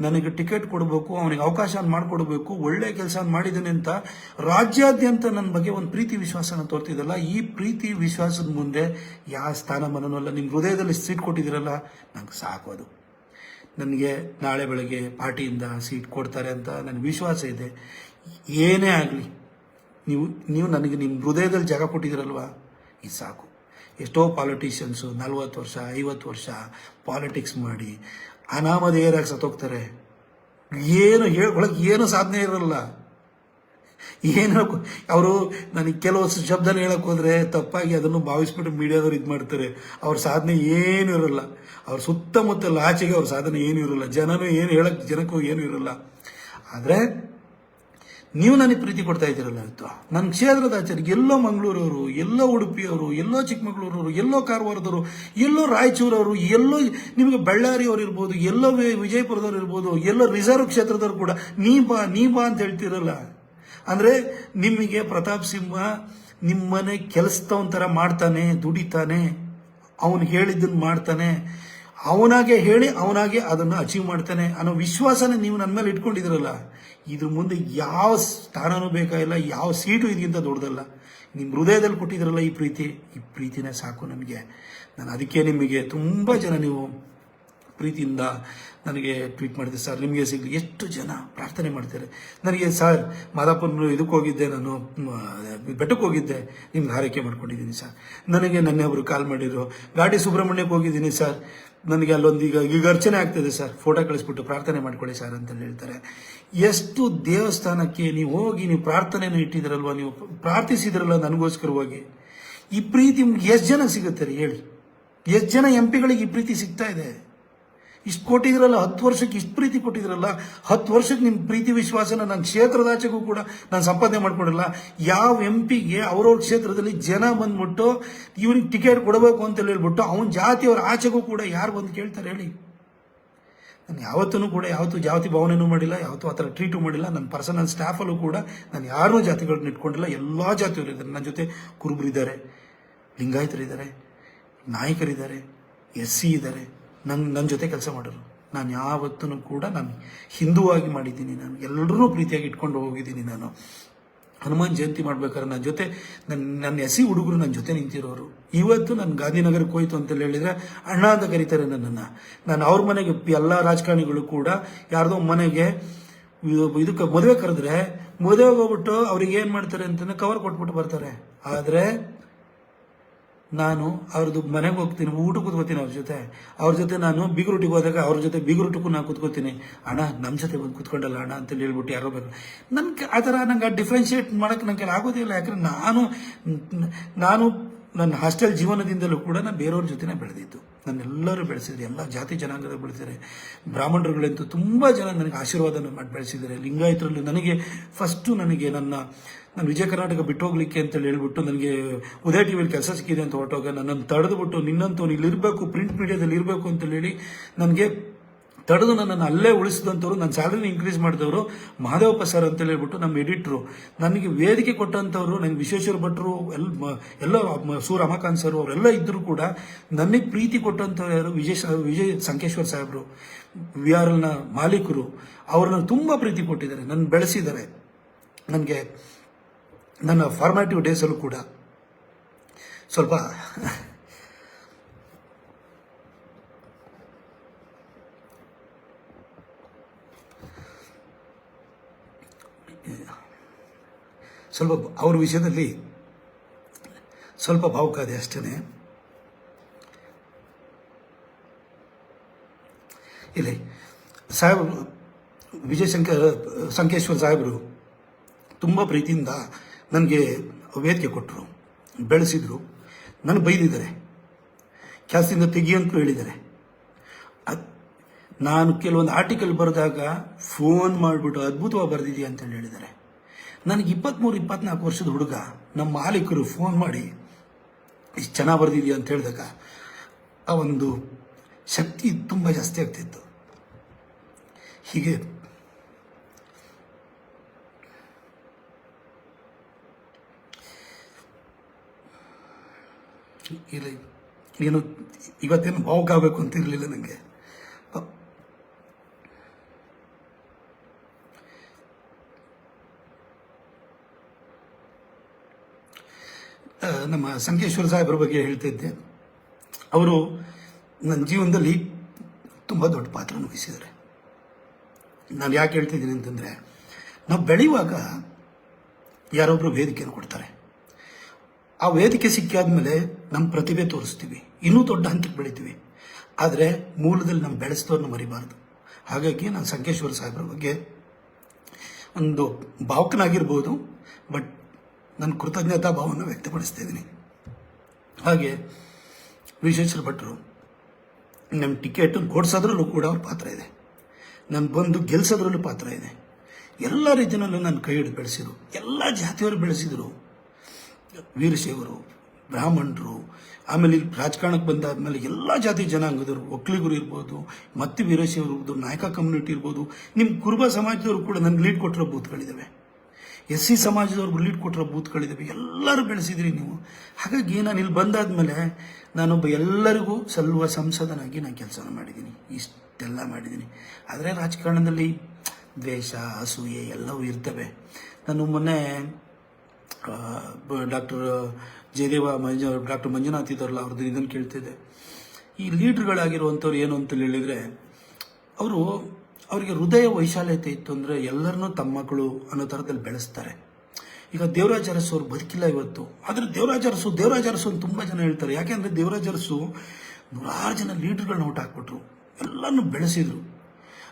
ನನಗೆ ಟಿಕೆಟ್ ಕೊಡಬೇಕು, ಅವನಿಗೆ ಅವಕಾಶ ಮಾಡಿಕೊಡ್ಬೇಕು, ಒಳ್ಳೆ ಕೆಲಸ ಮಾಡಿದ್ದೇನೆ ಅಂತ ರಾಜ್ಯಾದ್ಯಂತ ನನ್ನ ಬಗ್ಗೆ ಒಂದು ಪ್ರೀತಿ ವಿಶ್ವಾಸನ ತೋರ್ತಿದ್ದಲ್ಲ ಈ ಪ್ರೀತಿ ವಿಶ್ವಾಸದ ಮುಂದೆ ಯಾವ ಸ್ಥಾನಮಾನನೂ ಅಲ್ಲ. ನಿಮ್ಮ ಹೃದಯದಲ್ಲಿ ಸೀಟ್ ಕೊಟ್ಟಿದ್ದೀರಲ್ಲ, ನಂಗೆ ಸಾಕು ಅದು. ನನಗೆ ನಾಳೆ ಬೆಳಗ್ಗೆ ಪಾರ್ಟಿಯಿಂದ ಸೀಟ್ ಕೊಡ್ತಾರೆ ಅಂತ ನನಗೆ ವಿಶ್ವಾಸ ಇದೆ. ಏನೇ ಆಗಲಿ, ನೀವು ನೀವು ನನಗೆ ನಿಮ್ಮ ಹೃದಯದಲ್ಲಿ ಜಾಗ ಕೊಟ್ಟಿದ್ದೀರಲ್ವಾ, ಇದು ಸಾಕು. ಎಷ್ಟೋ ಪಾಲಿಟಿಷಿಯನ್ಸು ನಲ್ವತ್ತು ವರ್ಷ, ಐವತ್ತು ವರ್ಷ ಪಾಲಿಟಿಕ್ಸ್ ಮಾಡಿ ಅನಾಮಧೇಯರಾಗಿ ಸತ್ತೋಗ್ತಾರೆ. ಏನು ಹೇಳಿ ಏನು ಸಾಧನೆ ಇರಲ್ಲ. ಏನು ಅವರು ನನಗೆ ಕೆಲವು ಶಬ್ದನ ಹೇಳಕ್ಕೆ ಹೋದ್ರೆ ತಪ್ಪಾಗಿ ಅದನ್ನು ಭಾವಿಸ್ಬಿಟ್ಟು ಮೀಡಿಯಾದವ್ರು ಇದು ಮಾಡ್ತಾರೆ. ಅವ್ರ ಸಾಧನೆ ಏನು ಇರಲ್ಲ. ಅವ್ರ ಸುತ್ತಮುತ್ತಲ ಆಚೆಗೆ ಅವ್ರ ಸಾಧನೆ ಏನು ಇರಲ್ಲ. ಜನನೂ ಏನು ಹೇಳಕ್ಕೆ ಜನಕ್ಕೂ ಏನು ಇರಲ್ಲ. ಆದರೆ ನೀವು ನನಗೆ ಪ್ರೀತಿ ಕೊಡ್ತಾ ಇದ್ದೀರಲ್ಲ ಇವತ್ತು ನನ್ನ ಕ್ಷೇತ್ರದ ಆಚಾರ್ಯ ಎಲ್ಲೋ ಮಂಗಳೂರವರು, ಎಲ್ಲೋ ಉಡುಪಿಯವರು, ಎಲ್ಲೋ ಚಿಕ್ಕಮಗಳೂರವರು, ಎಲ್ಲೋ ಕಾರವಾರದವರು, ಎಲ್ಲೋ ರಾಯಚೂರವರು, ಎಲ್ಲೋ ನಿಮಗೆ ಬಳ್ಳಾರಿಯವರು ಇರ್ಬೋದು, ಎಲ್ಲೋ ವಿಜಯಪುರದವ್ರು ಇರ್ಬೋದು, ಎಲ್ಲೋ ರಿಸರ್ವ್ ಕ್ಷೇತ್ರದವ್ರು ಕೂಡ, ನೀ ಬಾ ನೀ ಬಾ ಅಂತ ಹೇಳ್ತಿರಲ್ಲ. ಅಂದರೆ ನಿಮಗೆ ಪ್ರತಾಪ್ ಸಿಂಹ ನಿಮ್ಮನೆ ಕೆಲಸದವನ ಥರ ಮಾಡ್ತಾನೆ, ದುಡಿತಾನೆ. ಅವನು ಹೇಳಿದ್ದನ್ನು ಮಾಡ್ತಾನೆ. ಅವನಾಗೆ ಹೇಳಿ ಅವನಾಗೆ ಅದನ್ನು ಅಚೀವ್ ಮಾಡ್ತಾನೆ ಅನ್ನೋ ವಿಶ್ವಾಸನೇ ನೀವು ನನ್ನ ಮೇಲೆ ಇಟ್ಕೊಂಡಿದ್ರಲ್ಲ ಇದ್ರ ಮುಂದೆ ಯಾವ ಸ್ಥಾನನೂ ಬೇಕಾಗಿಲ್ಲ ಯಾವ ಸೀಟು ಇದಕ್ಕಿಂತ ದೊಡ್ಡದಲ್ಲ. ನಿಮ್ಮ ಹೃದಯದಲ್ಲಿ ಕೊಟ್ಟಿದ್ರಲ್ಲ ಈ ಪ್ರೀತಿ, ಈ ಪ್ರೀತಿನೇ ಸಾಕು ನನಗೆ ನಾನು ಅದಕ್ಕೆ ನಿಮಗೆ ತುಂಬ ಜನ ನೀವು ಪ್ರೀತಿಯಿಂದ ನನಗೆ ಟ್ವೀಟ್ ಮಾಡಿದೆ ಸರ್, ನಿಮಗೆ ಸಿಗಲಿ, ಎಷ್ಟು ಜನ ಪ್ರಾರ್ಥನೆ ಮಾಡ್ತಾರೆ. ನನಗೆ, ಸರ್ ಮಾದಾಪುರ ಇದಕ್ಕೆ ಹೋಗಿದ್ದೆ, ನಾನು ಬೆಟ್ಟಕ್ಕೆ ಹೋಗಿದ್ದೆ, ನಿಮ್ಗೆ ಹಾರೈಕೆ ಮಾಡ್ಕೊಂಡಿದ್ದೀನಿ, ಸರ್. ನನಗೆ ನನ್ನೆ ಕಾಲ್ ಮಾಡಿದ್ರು. ಗಾಡಿ ಸುಬ್ರಹ್ಮಣ್ಯಕ್ಕೆ ಹೋಗಿದ್ದೀನಿ, ಸರ್. ನನಗೆ ಅಲ್ಲೊಂದು ಈಗ ಈಗ ಅರ್ಚನೆ ಆಗ್ತಿದೆ ಸರ್. ಫೋಟೋ ಕಳಿಸ್ಬಿಟ್ಟು ಪ್ರಾರ್ಥನೆ ಮಾಡ್ಕೊಳ್ಳಿ ಸರ್ ಅಂತ ಹೇಳ್ತಾರೆ. ಎಷ್ಟು ದೇವಸ್ಥಾನಕ್ಕೆ ನೀವು ಹೋಗಿ ನೀವು ಪ್ರಾರ್ಥನೆಯನ್ನು ಇಟ್ಟಿದ್ರಲ್ವ ನೀವು ಪ್ರಾರ್ಥಿಸಿದ್ರಲ್ಲ ನನಗೋಸ್ಕರವಾಗಿ ಈ ಪ್ರೀತಿ ಎಷ್ಟು ಜನ ಸಿಗುತ್ತೆ ರೀ ಹೇಳಿ? ಎಷ್ಟು ಜನ ಎಂ ಪಿಗಳಿಗೆ ಈ ಪ್ರೀತಿ ಸಿಗ್ತಾ ಇದೆ? ಇಷ್ಟು ಕೊಟ್ಟಿದ್ರಲ್ಲ, ಹತ್ತು ವರ್ಷಕ್ಕೆ ಇಷ್ಟು ಪ್ರೀತಿ ಕೊಟ್ಟಿದ್ರಲ್ಲ, ಹತ್ತು ವರ್ಷಕ್ಕೆ ನಿಮ್ಮ ಪ್ರೀತಿ ವಿಶ್ವಾಸನ ನನ್ನ ಕ್ಷೇತ್ರದಾಚೆಗೂ ಕೂಡ ನಾನು ಸಂಪಾದನೆ ಮಾಡ್ಕೊಂಡಿಲ್ಲ. ಯಾವ ಎಂ ಪಿಗೆ ಅವ್ರವ್ರ ಕ್ಷೇತ್ರದಲ್ಲಿ ಜನ ಬಂದ್ಬಿಟ್ಟು ಇವನಿಗೆ ಟಿಕೆಟ್ ಕೊಡಬೇಕು ಅಂತ ಹೇಳ್ಬಿಟ್ಟು ಅವನ ಜಾತಿಯವ್ರ ಆಚೆಗೂ ಕೂಡ ಯಾರು ಬಂದು ಕೇಳ್ತಾರೆ ಹೇಳಿ. ನಾನು ಯಾವತ್ತೂ ಕೂಡ ಯಾವತ್ತೂ ಜಾತಿ ಭಾವನೆನೂ ಮಾಡಿಲ್ಲ, ಯಾವತ್ತೂ ಆ ಥರ ಟ್ರೀಟು ಮಾಡಿಲ್ಲ. ನನ್ನ ಪರ್ಸನಲ್ ಸ್ಟಾಫಲ್ಲೂ ಕೂಡ ನಾನು ಯಾರೂ ಜಾತಿಗಳನ್ನ ಇಟ್ಕೊಂಡಿಲ್ಲ. ಎಲ್ಲ ಜಾತಿಯವರು ಇದ್ದಾರೆ. ನನ್ನ ಜೊತೆ ಕುರುಬರಿದ್ದಾರೆ ಲಿಂಗಾಯತರಿದ್ದಾರೆ ನಾಯಕರಿದ್ದಾರೆ ಎಸ್ ಸಿ ಇದ್ದಾರೆ. ನನ್ನ ನನ್ನ ಜೊತೆ ಕೆಲಸ ಮಾಡೋರು. ನಾನು ಯಾವತ್ತೂ ಕೂಡ ನಾನು ಹಿಂದೂವಾಗಿ ಮಾಡಿದ್ದೀನಿ ನಾನು. ಎಲ್ಲರೂ ಪ್ರೀತಿಯಾಗಿ ಇಟ್ಕೊಂಡು ಹೋಗಿದ್ದೀನಿ ನಾನು. ಹನುಮಾನ್ ಜಯಂತಿ ಮಾಡ್ಬೇಕಾದ್ರೆ ನನ್ನ ಜೊತೆ ನನ್ನ ನನ್ನ ಎಸಿ ಹುಡುಗರು ನನ್ನ ಜೊತೆ ನಿಂತಿರೋರು. ಇವತ್ತು ನಾನು ಗಾಂಧಿನಗರಕ್ಕೆ ಹೋಯ್ತು ಅಂತ ಹೇಳಿದ್ರೆ ಅಣ್ಣ ಅಂತ ಕರೀತಾರೆ ನನ್ನನ್ನು. ನಾನು ಅವ್ರ ಮನೆಗೆ ಎಲ್ಲ ರಾಜಕಾರಣಿಗಳು ಕೂಡ ಯಾರ್ದೋ ಮನೆಗೆ ಇದು- ಇದಕ್ಕೆ ಮದುವೆ ಕರೆದ್ರೆ ಮದುವೆ ಹೋಗ್ಬಿಟ್ಟು ಅವ್ರಿಗೆ ಏನು ಮಾಡ್ತಾರೆ ಅಂತಂದ್ರೆ ಕವರ್ ಕೊಟ್ಬಿಟ್ಟು ಬರ್ತಾರೆ. ಆದರೆ ನಾನು ಅವ್ರದ್ದು ಮನೆಗೆ ಹೋಗ್ತೀನಿ, ಊಟ ಕೂತ್ಕೋತೀನಿ ಅವ್ರ ಜೊತೆ. ಅವ್ರ ಜೊತೆ ನಾನು ಬಿಗುರುಟಿಗೆ ಹೋದಾಗ ಅವ್ರ ಜೊತೆ ಬಿಗುರುಟಕ್ಕೂ ನಾನು ಕೂತ್ಕೋತೀನಿ. ಅಣ್ಣ ನಮ್ಮ ಜೊತೆ ಬಂದು ಕೂತ್ಕೊಂಡಲ್ಲ ಅಣ್ಣ ಅಂತ ಹೇಳ್ಬಿಟ್ಟು ಯಾರೋ ಬೇಕು ನನಗೆ ಆ ಥರ ನಂಗೆ ಡಿಫ್ರೆನ್ಶಿಯೇಟ್ ಮಾಡೋಕ್ಕೆ ನನಗೆ ಆಗೋದಿಲ್ಲ ಯಾಕಂದ್ರೆ ನಾನು ನಾನು ನನ್ನ ಹಾಸ್ಟೆಲ್ ಜೀವನದಿಂದಲೂ ಕೂಡ ನಾನು ಬೇರೆಯವ್ರ ಜೊತೆನೇ ಬೆಳೆದಿದ್ದು. ನನ್ನೆಲ್ಲರೂ ಬೆಳೆಸಿದ್ರು. ಎಲ್ಲ ಜಾತಿ ಜನಾಂಗದ ಬೆಳೆಸಿದ್ದಾರೆ. ಬ್ರಾಹ್ಮಣರುಗಳಂತೂ ತುಂಬ ಜನ ನನಗೆ ಆಶೀರ್ವಾದನ ಮಾಡಿ ಬೆಳೆಸಿದ್ದಾರೆ. ಲಿಂಗಾಯತರಲ್ಲೂ ನನಗೆ ಫಸ್ಟು ನನಗೆ ನನ್ನ ನಾನು ವಿಜಯ ಕರ್ನಾಟಕ ಬಿಟ್ಟು ಹೋಗ್ಲಿಕ್ಕೆ ಅಂತೇಳಿ ಹೇಳ್ಬಿಟ್ಟು ನನಗೆ ಉದಯ ಟಿವಿಯಲ್ಲಿ ಕೆಲಸ ಸಿಕ್ಕಿದೆ ಅಂತ ಹೊರಟೋಗ ನನ್ನನ್ನು ತಡೆದುಬಿಟ್ಟು ಇಲ್ಲಿ ಇರಬೇಕು ಪ್ರಿಂಟ್ ಮೀಡಿಯಾದಲ್ಲಿ ಇರಬೇಕು ಅಂತ ಹೇಳಿ ನನಗೆ ತಡೆದು ನನ್ನನ್ನು ಅಲ್ಲೇ ಉಳಿಸಿದಂಥವ್ರು, ನನ್ನ ಸ್ಯಾಲರಿ ಇನ್ಕ್ರೀಸ್ ಮಾಡಿದವರು ಮಹಾದೇವಪ್ಪ ಸರ್ ಅಂತ ಹೇಳಿಬಿಟ್ಟು ನಮ್ಮ ಎಡಿಟ್ರು ನನಗೆ ವೇದಿಕೆ ಕೊಟ್ಟಂಥವ್ರು ನನಗೆ ವಿಶ್ವೇಶ್ವರ ಭಟ್ರು, ಎಲ್ ಎಲ್ಲ ಸು ರಮಾಕಾಂತ್ ಸರ್ ಅವರೆಲ್ಲ ಇದ್ದರೂ ಕೂಡ ನನಗೆ ಪ್ರೀತಿ ಕೊಟ್ಟಂಥವ್ರು ಯಾರು? ವಿಜಯ್ ವಿಜಯ್ ಸಂಕೇಶ್ವರ್ ಸಾಹೇಬರು, ವಿ ಆರ್ ಎಲ್ನ ಮಾಲೀಕರು. ಅವ್ರನ್ನ ತುಂಬ ಪ್ರೀತಿ ಕೊಟ್ಟಿದ್ದಾರೆ ನನ್ನ ಬೆಳೆಸಿದ್ದಾರೆ. ನನಗೆ ನನ್ನ ಫಾರ್ಮ್ಯಾಟಿವ್ ಡೇಸಲ್ಲೂ ಕೂಡ ಸ್ವಲ್ಪ ಸ್ವಲ್ಪ ಅವ್ರ ವಿಷಯದಲ್ಲಿ ಸ್ವಲ್ಪ ಭಾವುಕಾದೆ ಅಷ್ಟೇ ಇಲ್ಲಿ ಸಾಹೇಬ್ ವಿಜಯ ಶಂಕರ್ ಸಂಕೇಶ್ವರ್ ಸಾಹೇಬರು ತುಂಬ ಪ್ರೀತಿಯಿಂದ ನನಗೆ ವೇದಿಕೆ ಕೊಟ್ಟರು ಬೆಳೆಸಿದರು. ನನಗೆ ಬೈದಿದ್ದಾರೆ. ಕೆಲಸದಿಂದ ತೆಗಿಯಂತೂ ಹೇಳಿದ್ದಾರೆ. ನಾನು ಕೆಲವೊಂದು ಆರ್ಟಿಕಲ್ ಬರೆದಾಗ ಫೋನ್ ಮಾಡಿಬಿಟ್ಟು ಅದ್ಭುತವಾಗಿ ಬರೆದಿದೆಯಾ ಅಂತೇಳಿ ಹೇಳಿದ್ದಾರೆ. ನನಗೆ ಇಪ್ಪತ್ತ್ಮೂರು ಇಪ್ಪತ್ನಾಲ್ಕು ವರ್ಷದ ಹುಡುಗ, ನಮ್ಮ ಮಾಲೀಕರು ಫೋನ್ ಮಾಡಿ, ಇಷ್ಟು ಚೆನ್ನಾಗಿ ಬರೆದಿದೆಯಾ ಅಂತ ಹೇಳಿದಾಗ ಆ ಒಂದು ಶಕ್ತಿ ತುಂಬ ಜಾಸ್ತಿ ಆಗ್ತಿತ್ತು. ಹೀಗೆ ಇಲ್ಲ. ಏನು ಇವತ್ತೇನು ಭಾವುಕ ಆಗಬೇಕು ಅಂತ ಇರಲಿಲ್ಲ ನನಗೆ ನಮ್ಮ ಸಂಕೇಶ್ವರ ಸಾಹೇಬ್ರ ಬಗ್ಗೆ ಹೇಳ್ತಿದ್ದೆ ಅವರು ನನ್ನ ಜೀವನದಲ್ಲಿ ತುಂಬ ದೊಡ್ಡ ಪಾತ್ರ ವಹಿಸಿದ್ದಾರೆ. ನಾನು ಯಾಕೆ ಹೇಳ್ತಿದ್ದೀನಿ ಅಂತಂದರೆ, ನಾವು ಬೆಳೆಯುವಾಗ ಯಾರೊಬ್ಬರು ವೇದಿಕೆಯನ್ನು ಕೊಡ್ತಾರೆ. ಆ ವೇದಿಕೆ ಸಿಕ್ಕಾದ್ಮೇಲೆ ನಮ್ಮ ಪ್ರತಿಭೆ ತೋರಿಸ್ತೀವಿ. ಇನ್ನೂ ದೊಡ್ಡ ಹಂತಕ್ಕೆ ಬೆಳಿತೀವಿ. ಆದರೆ ಮೂಲದಲ್ಲಿ ನಮ್ಮ ಬೆಳೆಸಿದವ್ರನ್ನ ಮರಿಬಾರ್ದು. ಹಾಗಾಗಿ ನಾನು ಸಂಕೇಶ್ವರ ಸಾಹೇಬ್ರ ಬಗ್ಗೆ ಒಂದು ಭಾವಕನಾಗಿರ್ಬೋದು, ಬಟ್ ನನ್ನ ಕೃತಜ್ಞತಾ ಭಾವವನ್ನು ವ್ಯಕ್ತಪಡಿಸ್ತಾ ಹಾಗೆ ವಿಶ್ವೇಶ್ವರ ಭಟ್ರು ನಮ್ಮ ಟಿಕೆಟ್ ಕೊಡ್ಸೋದ್ರಲ್ಲೂ ಕೂಡ ಅವ್ರ ಪಾತ್ರ ಇದೆ. ನಾನು ಬಂದು ಗೆಲ್ಸೋದ್ರಲ್ಲೂ ಪಾತ್ರ ಇದೆ. ಎಲ್ಲ ರೀತಿಯಲ್ಲೂ ನನ್ನ ಕೈ ಹಿಡಿದು ಬೆಳೆಸಿದ್ರು. ಎಲ್ಲ ಜಾತಿಯವರು ಬೆಳೆಸಿದರು. ವೀರಶೈವರು ಬ್ರಾಹ್ಮಣರು, ಆಮೇಲೆ ಇಲ್ಲಿ ರಾಜಕಾರಣಕ್ಕೆ ಬಂದಾದ್ಮೇಲೆ ಎಲ್ಲ ಜಾತಿ ಜನಾಂಗದವರು, ಒಕ್ಕಲಿಗರು ಇರ್ಬೋದು, ಮತ್ತೆ ವೀರಶೈವರು ಇರ್ಬೋದು, ನಾಯಕ ಕಮ್ಯುನಿಟಿ ಇರ್ಬೋದು ನಿಮ್ಮ ಕುರುಬ ಸಮಾಜದವರು ಕೂಡ ನನಗೆ ಲೀಡ್ ಕೊಟ್ಟಿರೋ ಬೂತ್ಗಳಿದ್ದಾವೆ ಎಸ್ ಸಿ ಸಮಾಜದವ್ರಿಗೆ ಲೀಡ್ ಕೊಟ್ಟಿರೋ ಬೂತ್ಗಳಿದ್ದಾವೆ ಎಲ್ಲರೂ ಬೆಳೆಸಿದ್ರಿ ನೀವು. ಹಾಗಾಗಿ ನಾನು ಇಲ್ಲಿ ಬಂದಾದ್ಮೇಲೆ ನಾನೊಬ್ಬ ಎಲ್ಲರಿಗೂ ಸಲ್ಲುವ ಸಂಸದನಾಗಿ ನಾನು ಕೆಲಸ ಮಾಡಿದ್ದೀನಿ ಇಷ್ಟೆಲ್ಲ ಮಾಡಿದ್ದೀನಿ ಆದರೆ ರಾಜಕಾರಣದಲ್ಲಿ ದ್ವೇಷ, ಅಸೂಯೆ ಎಲ್ಲವೂ ಇರ್ತವೆ. ನಾನು ಮೊನ್ನೆ ಡಾಕ್ಟರ್, ಜಯದೇವ ಮಂಜ, ಡಾಕ್ಟರ್ ಮಂಜುನಾಥ್ ಇದ್ದಾರಲ್ಲ, ಅವ್ರದ್ದು ಇದನ್ನು ಕೇಳ್ತಿದ್ದೆ. ಈ ಲೀಡ್ರ್ಗಳಾಗಿರುವಂಥವ್ರು ಏನು ಅಂತ ಹೇಳಿದರೆ, ಅವರು ಅವರಿಗೆ ಹೃದಯ ವೈಶಾಲ್ಯತೆ ಇತ್ತು ಅಂದರೆ ಎಲ್ಲರನ್ನೂ ತಮ್ಮ ಮಕ್ಕಳು ಅನ್ನೋ ಥರದಲ್ಲಿ ಬೆಳೆಸ್ತಾರೆ. ಈಗ ದೇವರಾಜ ಅರಸು ಅವ್ರು ಬದುಕಿಲ್ಲ ಇವತ್ತು. ಆದರೆ ದೇವರಾಜ ಅರಸು ದೇವರಾಜ ಅರಸು ಅಂತ ತುಂಬ ಜನ ಹೇಳ್ತಾರೆ. ಯಾಕೆಂದರೆ ದೇವರಾಜ ಅರಸು ನೂರಾರು ಜನ ಲೀಡ್ರ್ಗಳನ್ನ ಔಟ್ ಹಾಕ್ಬಿಟ್ರು. ಎಲ್ಲರನ್ನು ಬೆಳೆಸಿದ್ರು.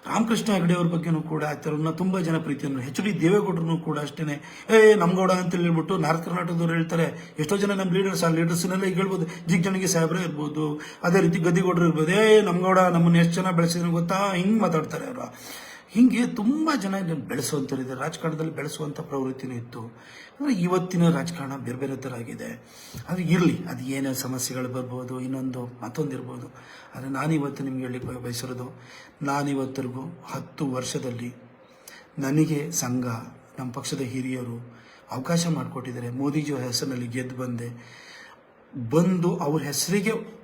ರಾಮಕೃಷ್ಣ ಹೆಗಡೆ ಅವ್ರ ಬಗ್ಗೆನೂ ಕೂಡ ಆ ಥರನ್ನ ತುಂಬ ಜನ ಪ್ರೀತಿಯನ್ನು ಎಚ್ ಡಿ ದೇವೇಗೌಡರು ಕೂಡ ಅಷ್ಟೇ ಏ, ನಮ್ಗೌಡ ಅಂತ ಹೇಳ್ಬಿಟ್ಟು ನಾರ್ತ್ ಕರ್ನಾಟಕದವ್ರು ಹೇಳ್ತಾರೆ. ಎಷ್ಟೋ ಜನ ನಮ್ಮ ಲೀಡರ್ಸ್ ಆ ಲೀಡರ್ಸ್ನೆಲ್ಲ ಈಗ ಹೇಳ್ಬೋದು ಜನಗೆ ಸಾಹೇಬ್ರೆ ಇರ್ಬೋದು. ಅದೇ ರೀತಿ ಗದ್ದಿಗೌಡರು ಇರ್ಬೋದು. ಏ, ನಮ್ಗೌಡ ನಮ್ಮನ್ನ ಎಷ್ಟು ಜನ ಬೆಳೆಸಿದ್ರು ಗೊತ್ತಾ? ಹಿಂಗೆ ಮಾತಾಡ್ತಾರೆ ಅವರು. ಹೀಗೆ ತುಂಬ ಜನ ಬೆಳೆಸುವಂಥವ್ರಿದೆ ಬೆಳೆಸುವಂಥವ್ರಿದ್ದಾರೆ ರಾಜಕಾರಣದಲ್ಲಿ ಬೆಳೆಸುವಂಥ ಪ್ರವೃತ್ತಿನೂ ಇತ್ತು. ಅಂದರೆ ಇವತ್ತಿನ ರಾಜಕಾರಣ ಬೇರೆ ಬೇರೆ ಥರ ಆಗಿದೆ ಅದು ಇರಲಿ, ಅದು ಏನೇ ಸಮಸ್ಯೆಗಳು ಬರ್ಬೋದು, ಇನ್ನೊಂದು ಮತ್ತೊಂದು ಇರ್ಬೋದು. ಆದರೆ ನಾನಿವತ್ತು ನಿಮ್ಗೆ ಹೇಳಿ ಬಯಸಿರೋದು, ನಾನಿವತ್ತರೆಗೂ ಹತ್ತು ವರ್ಷದಲ್ಲಿ ನನಗೆ ಸಂಘ, ನಮ್ಮ ಪಕ್ಷದ ಹಿರಿಯರು ಅವಕಾಶ ಮಾಡಿಕೊಟ್ಟಿದ್ದಾರೆ. ಮೋದಿಜಿ ಹೆಸರಿನಲ್ಲಿ ಗೆದ್ದು ಬಂದೆ. ಬಂದು ಅವ್ರ ಹೆಸರಿಗೆ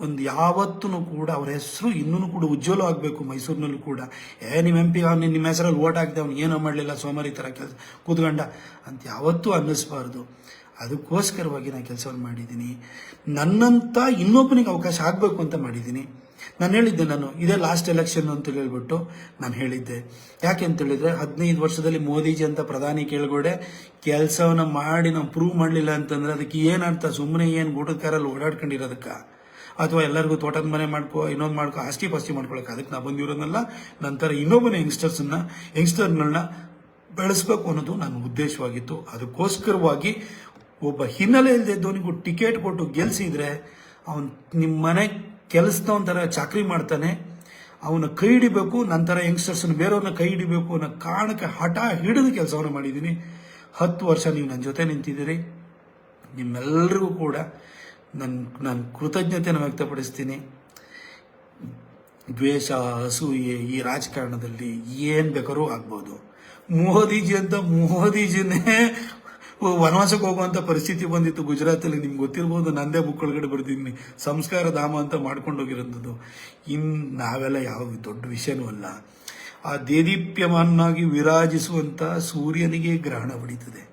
ಒಂದು ಯಾವತ್ತೂ ಕೂಡ ಅವ್ರ ಹೆಸರು ಇನ್ನೂ ಕೂಡ ಉಜ್ವಲ ಆಗಬೇಕು ಮೈಸೂರಿನಲ್ಲೂ ಕೂಡ. ಏ ನಿಮ್ಮ ಎಂ ಪಿ ಅವ್ನು ನಿಮ್ಮ ಹೆಸರಲ್ಲಿ ಓಟ್ ಹಾಕಿದೆ ಅವ್ನು ಏನೋ ಮಾಡಲಿಲ್ಲ ಸೋಮಾರಿ ಥರ ಕೆಲಸ ಕೂತ್ಕೊಂಡ ಅಂತ ಯಾವತ್ತೂ ಅನ್ನಿಸ್ಬಾರ್ದು. ಅದಕ್ಕೋಸ್ಕರವಾಗಿ ನಾನು ಕೆಲಸವನ್ನು ಮಾಡಿದ್ದೀನಿ. ನನ್ನಂತ ಇನ್ನೊಬ್ಬನಿಗೆ ಅವಕಾಶ ಆಗಬೇಕು ಅಂತ ಮಾಡಿದ್ದೀನಿ. ನಾನು ಹೇಳಿದ್ದೆ ನಾನು, ಇದೇ ಲಾಸ್ಟ್ ಎಲೆಕ್ಷನ್ ಅಂತ ಹೇಳ್ಬಿಟ್ಟು ನಾನು ಹೇಳಿದ್ದೆ. ಯಾಕೆ ಅಂತ ಹೇಳಿದ್ರೆ, ಹದಿನೈದು ವರ್ಷದಲ್ಲಿ ಮೋದಿಜಿ ಅಂತ ಪ್ರಧಾನಿ ಕೇಳ್ಗೋಡೆ, ಕೆಲಸವನ್ನು ಮಾಡಿ ನಾವು ಪ್ರೂವ್ ಮಾಡಲಿಲ್ಲ ಅಂತಂದ್ರೆ ಅದಕ್ಕೆ ಏನರ್ಥ ಸುಮ್ಮನೆ ಏನು ಗೂಟದ ಕಾರಲ್ಲಿ ಓಡಾಡ್ಕೊಂಡಿರೋದಕ್ಕ? ಅಥವಾ ಎಲ್ಲರಿಗೂ ತೋಟದ ಮನೆ ಮಾಡ್ಕೋ, ಇನ್ನೊಂದು ಮಾಡ್ಕೊ, ಆಸ್ತಿ ಪಾಸ್ತಿ ಮಾಡ್ಕೊಳಕ್ಕೆ ಅದಕ್ಕೆ ನಾ ಬಂದಿರೋದಲ್ಲ ನಂತರ ಇನ್ನೊಬ್ಬನ ಯಂಗ್ಸ್ಟರ್ಸನ್ನ ಯಂಗ್ಸ್ಟರ್ಗಳನ್ನ ಬೆಳೆಸ್ಬೇಕು ಅನ್ನೋದು ನನ್ನ ಉದ್ದೇಶವಾಗಿತ್ತು. ಅದಕ್ಕೋಸ್ಕರವಾಗಿ ಒಬ್ಬ ಹಿನ್ನೆಲೆ ಇಲ್ಲದಿದ್ದವನಿಗೂ ಟಿಕೆಟ್ ಕೊಟ್ಟು ಗೆಲ್ಸಿದ್ರೆ, ಅವನು ನಿಮ್ಮ ಮನೆ ಕೆಲಸದವನ ಥರ ಚಾಕ್ರಿ ಮಾಡ್ತಾನೆ, ಅವನ ಕೈ ಹಿಡಿಬೇಕು, ನಂತರ ಯಂಗ್ಸ್ಟರ್ಸ್ನ ಬೇರೆಯವ್ರನ್ನ ಕೈ ಹಿಡಿಬೇಕು ಅನ್ನೋ ಕಾರಣಕ್ಕೆ ಹಠ ಹಿಡಿದು ಕೆಲಸವನ್ನು ಮಾಡಿದ್ದೀನಿ ಹತ್ತು ವರ್ಷ ನೀವು ನನ್ನ ಜೊತೆ ನಿಂತಿದ್ದೀರಿ. ನಿಮ್ಮೆಲ್ಲರಿಗೂ ಕೂಡ ನನ್ನ ನಾನು ಕೃತಜ್ಞತೆಯನ್ನು ವ್ಯಕ್ತಪಡಿಸ್ತೀನಿ. ದ್ವೇಷ ಅಸೂಯೆ ಈ ರಾಜಕಾರಣದಲ್ಲಿ ಏನು ಬೇಕಾದ್ರೂ ಆಗ್ಬೋದು. ಮೋದಿಜಿ ಅಂತ ಮೋದಿಜಿನೇ ವನವಾಸಕ್ಕೆ ಹೋಗುವಂಥ ಪರಿಸ್ಥಿತಿ ಬಂದಿತ್ತು ಗುಜರಾತಲ್ಲಿ, ನಿಮ್ಗೆ ಗೊತ್ತಿರ್ಬೋದು, ನಂದೇ ಬುಕ್ ಒಳಗಡೆ ಬರ್ದಿದ್ದೀನಿ. ಸಂಸ್ಕಾರ ಧಾಮ ಅಂತ ಮಾಡ್ಕೊಂಡು ಹೋಗಿರೋಂಥದ್ದು. ಇನ್ನು ನಾವೆಲ್ಲ ಯಾವ ದೊಡ್ಡ ವಿಷಯನೂ ಅಲ್ಲ. ಆ ದೇದೀಪ್ಯಮಾನಾಗಿ ವಿರಾಜಿಸುವಂಥ ಸೂರ್ಯನಿಗೆ ಗ್ರಹಣ ಹೊಡಿತದೆ.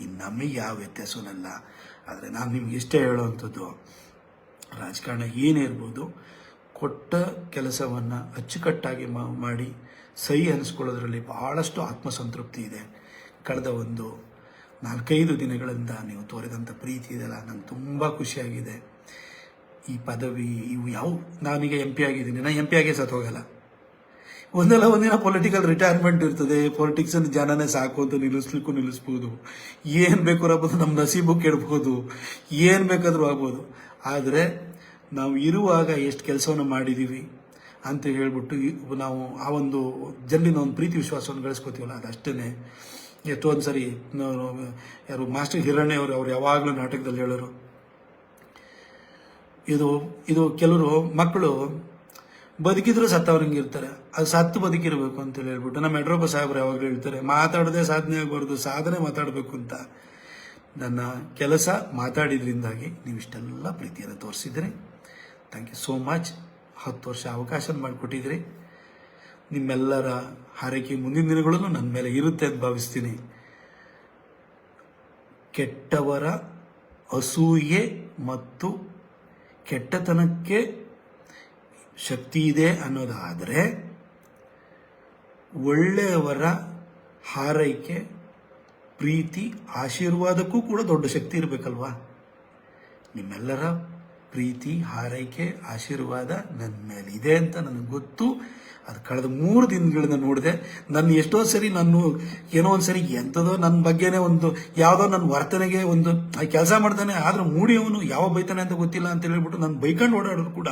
ಇನ್ನು ನಮಗೆ ಯಾವ ವ್ಯತ್ಯಾಸವನ್ನಲ್ಲ ಆದರೆ ನಾನು ನಿಮ್ಗೆ ಇಷ್ಟೇ ಹೇಳುವಂಥದ್ದು, ರಾಜಕಾರಣ ಏನೇ ಇರ್ಬೋದು, ಕೊಟ್ಟ ಕೆಲಸವನ್ನು ಅಚ್ಚುಕಟ್ಟಾಗಿ ಮಾಡಿ ಸಹಿ ಅನಿಸ್ಕೊಳ್ಳೋದ್ರಲ್ಲಿ ಬಹಳಷ್ಟು ಆತ್ಮಸಂತೃಪ್ತಿ ಇದೆ. ಕಳೆದ ಒಂದು ನಾಲ್ಕೈದು ದಿನಗಳಿಂದ ನೀವು ತೋರಿದಂಥ ಪ್ರೀತಿ ಇದೆಯಲ್ಲ ನಂಗೆ ತುಂಬ ಖುಷಿಯಾಗಿದೆ. ಈ ಪದವಿ ಇವು ಯಾವ, ನಾನೀಗ ಎಂ ಪಿ ಆಗಿದ್ದೀನಿ. ನಾನು ಎಂ ಪಿ ಆಗೇ ಸತ್ತು ಹೋಗಲ್ಲ. ಒಂದಲ್ಲ ಒಂದಿನ ಪೊಲಿಟಿಕಲ್ ರಿಟೈರ್ಮೆಂಟ್ ಇರ್ತದೆ. ಪೊಲಿಟಿಕ್ಸ್ ಜನನೇ ಸಾಕು ಅಂತ ನಿಲ್ಲಿಸ್ಲಿಕ್ಕೂ ನಿಲ್ಲಿಸ್ಬೋದು. ಏನು ಬೇಕಾದ್ರೂ ಆಗ್ಬೋದು ನಮ್ಮ ನಸೀಬು ಕೆಡ್ಬೋದು ಏನು ಬೇಕಾದರೂ ಆಗ್ಬೋದು. ಆದರೆ ನಾವು ಇರುವಾಗ ಎಷ್ಟು ಕೆಲಸವನ್ನು ಮಾಡಿದ್ದೀವಿ ಅಂತ ಹೇಳ್ಬಿಟ್ಟು ನಾವು ಆ ಒಂದು ಜನರಿನ ಒಂದು ಪ್ರೀತಿ ವಿಶ್ವಾಸವನ್ನು ಗಳಿಸ್ಕೋತೀವಲ್ಲ ಅದಷ್ಟೇ ಎಷ್ಟೊಂದು ಸರಿ ಯಾರು ಮಾಸ್ಟರ್ ಹಿರಣ್ಯ ಅವರು, ಅವ್ರು ಯಾವಾಗಲೂ ನಾಟಕದಲ್ಲಿ ಹೇಳೋರು. ಇದು ಇದು ಕೆಲವರು ಮಕ್ಕಳು ಬದುಕಿದ್ರು ಸತ್ತವ್ರಂಗೆ ಇರ್ತಾರೆ. ಅದು ಸತ್ತು ಬದುಕಿರಬೇಕು ಅಂತ ಹೇಳ್ಬಿಟ್ಟು ನಮ್ಮ ಯಡ್ರೋಪ ಸಾಹೇಬ್ರು ಯಾವಾಗಲೂ ಹೇಳ್ತಾರೆ, ಮಾತಾಡದೆ ಸಾಧನೆ ಆಗಬಾರ್ದು, ಸಾಧನೆ ಮಾತಾಡಬೇಕು ಅಂತ. ನನ್ನ ಕೆಲಸ ಮಾತಾಡಿದ್ರಿಂದಾಗಿ ನೀವು ಇಷ್ಟೆಲ್ಲ ಪ್ರೀತಿಯನ್ನು ತೋರಿಸಿದ್ರಿ ಥ್ಯಾಂಕ್ ಯು ಸೋ ಮಚ್ ಹತ್ತು ವರ್ಷ ಅವಕಾಶ ಮಾಡಿಕೊಟ್ಟಿದ್ರಿ ನಿಮ್ಮೆಲ್ಲರ ಹಾರೈಕೆ ಮುಂದಿನ ದಿನಗಳಲ್ಲೂ ನನ್ನ ಮೇಲೆ ಇರುತ್ತೆ ಅಂತ ಭಾವಿಸ್ತೀನಿ. ಕೆಟ್ಟವರ ಅಸೂಯೆ ಮತ್ತು ಕೆಟ್ಟತನಕ್ಕೆ ಶಕ್ತಿ ಇದೆ ಅನ್ನೋದಾದರೆ ಒಳ್ಳೆಯವರ ಹಾರೈಕೆ, ಪ್ರೀತಿ, ಆಶೀರ್ವಾದಕ್ಕೂ ಕೂಡ ದೊಡ್ಡ ಶಕ್ತಿ ಇರಬೇಕಲ್ವಾ? ನಿಮ್ಮೆಲ್ಲರ ಪ್ರೀತಿ, ಹಾರೈಕೆ, ಆಶೀರ್ವಾದ ನನ್ನ ಮೇಲೆ ಅಂತ ನನಗೆ ಗೊತ್ತು. ಅದು ಕಳೆದ ಮೂರು ದಿನಗಳನ್ನ ನೋಡಿದೆ ನನ್ನ ಎಷ್ಟೋ ಸರಿ ನಾನು ಏನೋ ಒಂದು ಸರಿ ಎಂಥದೋ ನನ್ನ ಬಗ್ಗೆನೇ ಒಂದು ಯಾವುದೋ ನನ್ನ ವರ್ತನೆಗೆ ಒಂದು ಕೆಲಸ ಮಾಡ್ತಾನೆ, ಆದರೂ ಮೂಡಿ ಅವನು ಯಾವ ಬೈತಾನೆ ಅಂತ ಗೊತ್ತಿಲ್ಲ ಅಂತ ಹೇಳಿಬಿಟ್ಟು ನಾನು ಬೈಕೊಂಡು ಓಡಾಡೋರು ಕೂಡ.